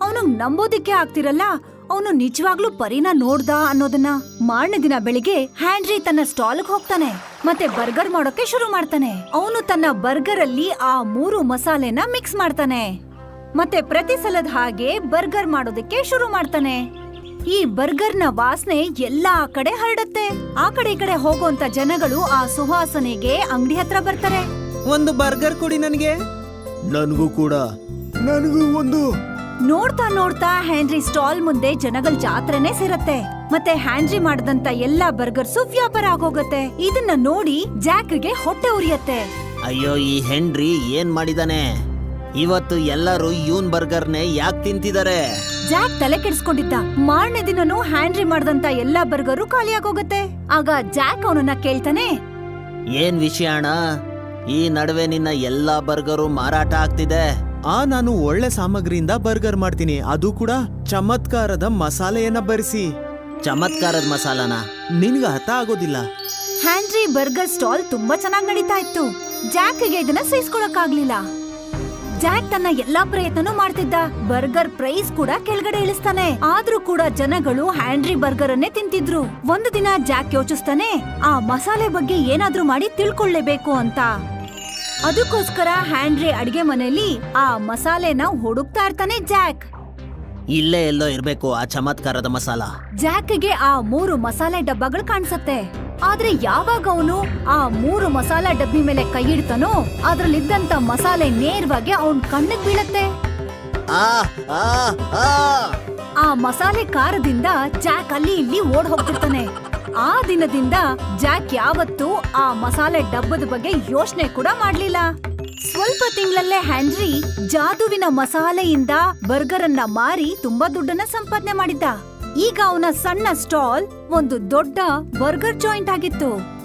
ಅವನು ನಂಬೋದಿಕ್ಕೆ ಆಗ್ತಿರಲ್ಲ, ಅವನು ನಿಜವಾಗ್ಲೂ ಪರಿನ ನೋಡ್ದ ಅನ್ನೋದನ್ನ. ಮಾರನೇ ದಿನ ಬೆಳಿಗ್ಗೆ ಹ್ಯಾಂಡ್ರಿ ತನ್ನ ಸ್ಟಾಲ್ಗ್ ಹೋಗ್ತಾನೆ, ಮತ್ತೆ ಬರ್ಗರ್ ಮಾಡೋಕೆ ಶುರು ಮಾಡ್ತಾನೆ. ಅವನು ತನ್ನ ಬರ್ಗರ್ ಅಲ್ಲಿ ಆ ಮೂರು ಮಸಾಲೆನ ಮಿಕ್ಸ್ ಮಾಡ್ತಾನೆ. ಮತ್ತೆ ಪ್ರತಿ ಸಲದ ಹಾಗೆ ಬರ್ಗರ್ ಮಾಡೋದಕ್ಕೆ ಶುರು ಮಾಡ್ತಾನೆ. ಈ ಬರ್ಗರ್ನ ವಾಸನೆ ಎಲ್ಲಾ ಕಡೆ ಹರಡುತ್ತೆ. ಆ ಕಡೆ ಈ ಕಡೆ ಹೋಗುವಂತ ಜನಗಳು ಆ ಸುವಾಸನೆಗೆ ಅಂಗಡಿ ಹತ್ರ ಬರ್ತಾರೆ. ಒಂದು ಬರ್ಗರ್ ಕೊಡಿ ನನಗೆ. ನನಗೂ ಕೂಡ. ನನಗೂ ಒಂದು. ನೋಡ್ತಾ ನೋಡ್ತಾ ಹ್ಯಾಂಡ್ರಿ ಸ್ಟಾಲ್ ಮುಂದೆ ಜನಗಳ ಜಾತ್ರೆನೇ ಸೇರತ್ತೆ. ಮತ್ತೆ ಹ್ಯಾಂಡ್ರಿ ಮಾಡದಂತ ಎಲ್ಲಾ ಬರ್ಗರ್ಸು ವ್ಯಾಪಾರ ಆಗೋಗತ್ತೆ. ಇದನ್ನ ನೋಡಿ ಜಾಕ್ಗೆ ಹೊಟ್ಟೆ ಉರಿಯತ್ತೆ. ಅಯ್ಯೋ ಈ ಹೆನ್ರಿ ಏನ್ ಮಾಡಿದಾನೆ? ಇವತ್ತು ಎಲ್ಲರೂ ಯೂನ್ ಬರ್ಗರ್ನೇ ಯಾಕ್ ತಿಂತಿದ್ದಾರೆ ಜಾಕ್ ತಲೆ ಕೆಡಿಸ್ಕೊಂಡಿದ್ದ. ಮಾರನೇ ದಿನನೂ ಹ್ಯಾಂಡ್ರಿ ಮಾಡ್ದಂತ ಎಲ್ಲಾ ಬರ್ಗರು ಖಾಲಿಯಾಗೋಗತ್ತೆ ಆಗ ಜಾಕ್ ಅವನನ್ನ ಕೇಳ್ತಾನೆ ಏನ್ ವಿಷಯ ಅಣ್ಣ? ಈ ನಡುವೆ ನಿನ್ನ ಎಲ್ಲಾ ಬರ್ಗರು ಮಾರಾಟ ಆಗ್ತಿದೆ. ಆ ನಾನು ಒಳ್ಳೆ ಸಾಮಗ್ರಿಯಿಂದ ಬರ್ಗರ್ ಮಾಡ್ತೀನಿ. ಅದು ಕೂಡ ಚಮತ್ಕಾರದ ಮಸಾಲೆಯನ್ನ ಬರಿಸಿ. ಚಮತ್ಕಾರದ ಮಸಾಲಾನ? ನಿನ್ಗೆ ಅರ್ಥ ಆಗೋದಿಲ್ಲ. ಹ್ಯಾಂಡ್ರಿ ಬರ್ಗರ್ ಸ್ಟಾಲ್ ತುಂಬಾ ಚೆನ್ನಾಗಿ ನಡೀತಾ ಇತ್ತು. ಜಾಕ್ಗೆ ಇದನ್ನ ಸಹಿಸ್ಕೊಳಕ್ಕಾಗ್ಲಿಲ್ಲ ಜಾಕ್ ತನ್ನ ಎಲ್ಲಾ ಪ್ರಯತ್ನನೂ ಮಾಡ್ತಿದ್ದ. ಬರ್ಗರ್ ಪ್ರೈಸ್ ಕೂಡ ಕೆಳಗಡೆ ಇಳಿಸ್ತಾನೆ. ಆದ್ರೂ ಕೂಡ ಜನಗಳು ಹ್ಯಾಂಡ್ರಿ ಬರ್ಗರ್ ಅನ್ನೇ ತಿಂತಿದ್ರು. ಒಂದು ದಿನ ಜಾಕ್ ಯೋಚಿಸ್ತಾನೆ ಆ ಮಸಾಲೆ ಬಗ್ಗೆ ಏನಾದ್ರೂ ಮಾಡಿ ತಿಳ್ಕೊಳ್ಳೇಬೇಕು ಅಂತ. ಅದಕ್ಕೋಸ್ಕರ ಹ್ಯಾಂಡ್ರಿ ಅಡಿಗೆ ಮನೆಯಲ್ಲಿ ಆ ಮಸಾಲೆನ ಹುಡುಕ್ತಾ ಇರ್ತಾನೆ ಜಾಕ್. ಇಲ್ಲೇ ಎಲ್ಲೋ ಇರ್ಬೇಕು ಆ ಚಮತ್ಕಾರದ ಮಸಾಲ. ಜಾಕ್ಗೆ ಆ ಮೂರು ಮಸಾಲೆ ಡಬ್ಬಗಳು ಕಾಣಿಸತ್ತೆ. ಆದ್ರೆ ಯಾವಾಗ ಅವನು ಆ ಮೂರು ಮಸಾಲ ಡಬ್ಬಿ ಮೇಲೆ ಕೈ ಇಡ್ತಾನೋ ಅದ್ರಲ್ಲಿದ್ದಂತ ಮಸಾಲೆ ನೇರವಾಗಿ ಅವನ್ ಕಣ್ಣಿಗೆ ಬೀಳತ್ತೆ. ಆ ಆ ಆ. ಆ ಮಸಾಲೆ ಖಾರದಿಂದ ಜಾಕ್ ಅಲ್ಲಿ ಇಲ್ಲಿ ಓಡ್ ಹೋಗ್ತಿರ್ತಾನೆ. ಆ ದಿನದಿಂದ ಜಾಕ್ ಯಾವತ್ತೂ ಆ ಮಸಾಲೆ ಡಬ್ಬದ ಬಗ್ಗೆ ಯೋಚನೆ ಕೂಡ ಮಾಡ್ಲಿಲ್ಲ. ಸ್ವಲ್ಪ ತಿಂಗಳಲ್ಲೇ ಹ್ಯಾಂಡ್ರಿ ಜಾದುವಿನ ಮಸಾಲೆಯಿಂದ ಬರ್ಗರ್ ಅನ್ನ ಮಾರಿ ತುಂಬಾ ದುಡ್ಡನ್ನ ಸಂಪಾದನೆ ಮಾಡಿದ್ದ. ಈಗ ಅವನ ಸಣ್ಣ ಸ್ಟಾಲ್ ಒಂದು ದೊಡ್ಡ ಬರ್ಗರ್ ಜಾಯಿಂಟ್ ಆಗಿತ್ತು.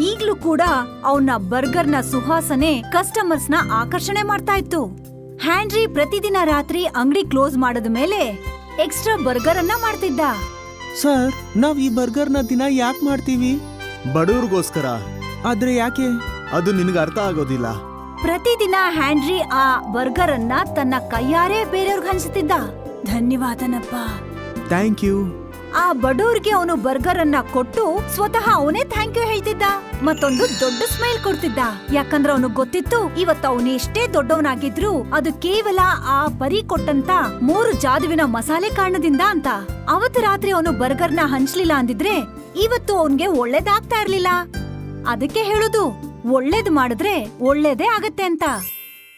ಈಗ್ಲೂ ಕೂಡ ಅವನ ಬರ್ಗರ್ನ ಸುಹಾಸನೆ ಕಸ್ಟಮರ್ಸ್ನ ನ ಆಕರ್ಷಣೆ ಮಾಡ್ತಾ ಇತ್ತು. ಹ್ಯಾಂಡ್ರಿ ಪ್ರತಿದಿನ ರಾತ್ರಿ ಅಂಗಡಿ ಕ್ಲೋಸ್ ಮಾಡದ ಮೇಲೆ ಎಕ್ಸ್ಟ್ರಾ ಬರ್ಗರ್ ಅನ್ನ ಮಾಡ್ತಿದ್ದ. ಸರ್ ನಾವ್ ಈ ಬರ್ಗರ್ನ ದಿನ ಯಾಕೆ ಮಾಡ್ತೀವಿ? ಬಡವ್ರಿಗೋಸ್ಕರ. ಆದ್ರೆ ಯಾಕೆ? ಅದು ನಿನಗೆ ಅರ್ಥ ಆಗೋದಿಲ್ಲ. ಪ್ರತಿದಿನ ಹ್ಯಾಂಡ್ರಿ ಆ ಬರ್ಗರ್ ಅನ್ನ ತನ್ನ ಕೈಯಾರೆ ಬೇರೆಯವ್ರಿಗೆ ಹಂಚುತ್ತಿದ್ದ ಧನ್ಯವಾದನಪ್ಪ. Thank you. ಆ ಬಡವ್ರಿಗೆ ಅವನು ಬರ್ಗರ್ ಅನ್ನ ಕೊಟ್ಟು ಸ್ವತಃ ಅವನೇ ಥ್ಯಾಂಕ್ ಯು ಹೇಳ್ತಿದ್ದ. ಮತ್ತೊಂದು ದೊಡ್ಡ ಸ್ಮೈಲ್ ಕೊಡ್ತಿದ್ದ. ಯಾಕಂದ್ರೆ ಅವನು ಗೊತ್ತಿತ್ತು, ಇವತ್ತು ಅವನು ಎಷ್ಟೇ ದೊಡ್ಡವನಾಗಿದ್ರು ಅದು ಕೇವಲ ಆ ಪರಿ ಕೊಟ್ಟಂತ ಮೂರು ಜಾದುವಿನ ಮಸಾಲೆ ಕಾರಣದಿಂದ ಅಂತ. ಅವತ್ತು ರಾತ್ರಿ ಅವನು ಬರ್ಗರ್ನ ಹಂಚ್ಲಿಲ್ಲ ಅಂದಿದ್ರೆ ಇವತ್ತು ಅವನ್ಗೆ ಒಳ್ಳೇದಾಗ್ತಾ ಇರ್ಲಿಲ್ಲ. ಅದಕ್ಕೆ ಹೇಳುದು, ಒಳ್ಳೇದ್ ಮಾಡಿದ್ರೆ ಒಳ್ಳೇದೇ ಆಗತ್ತೆ ಅಂತ.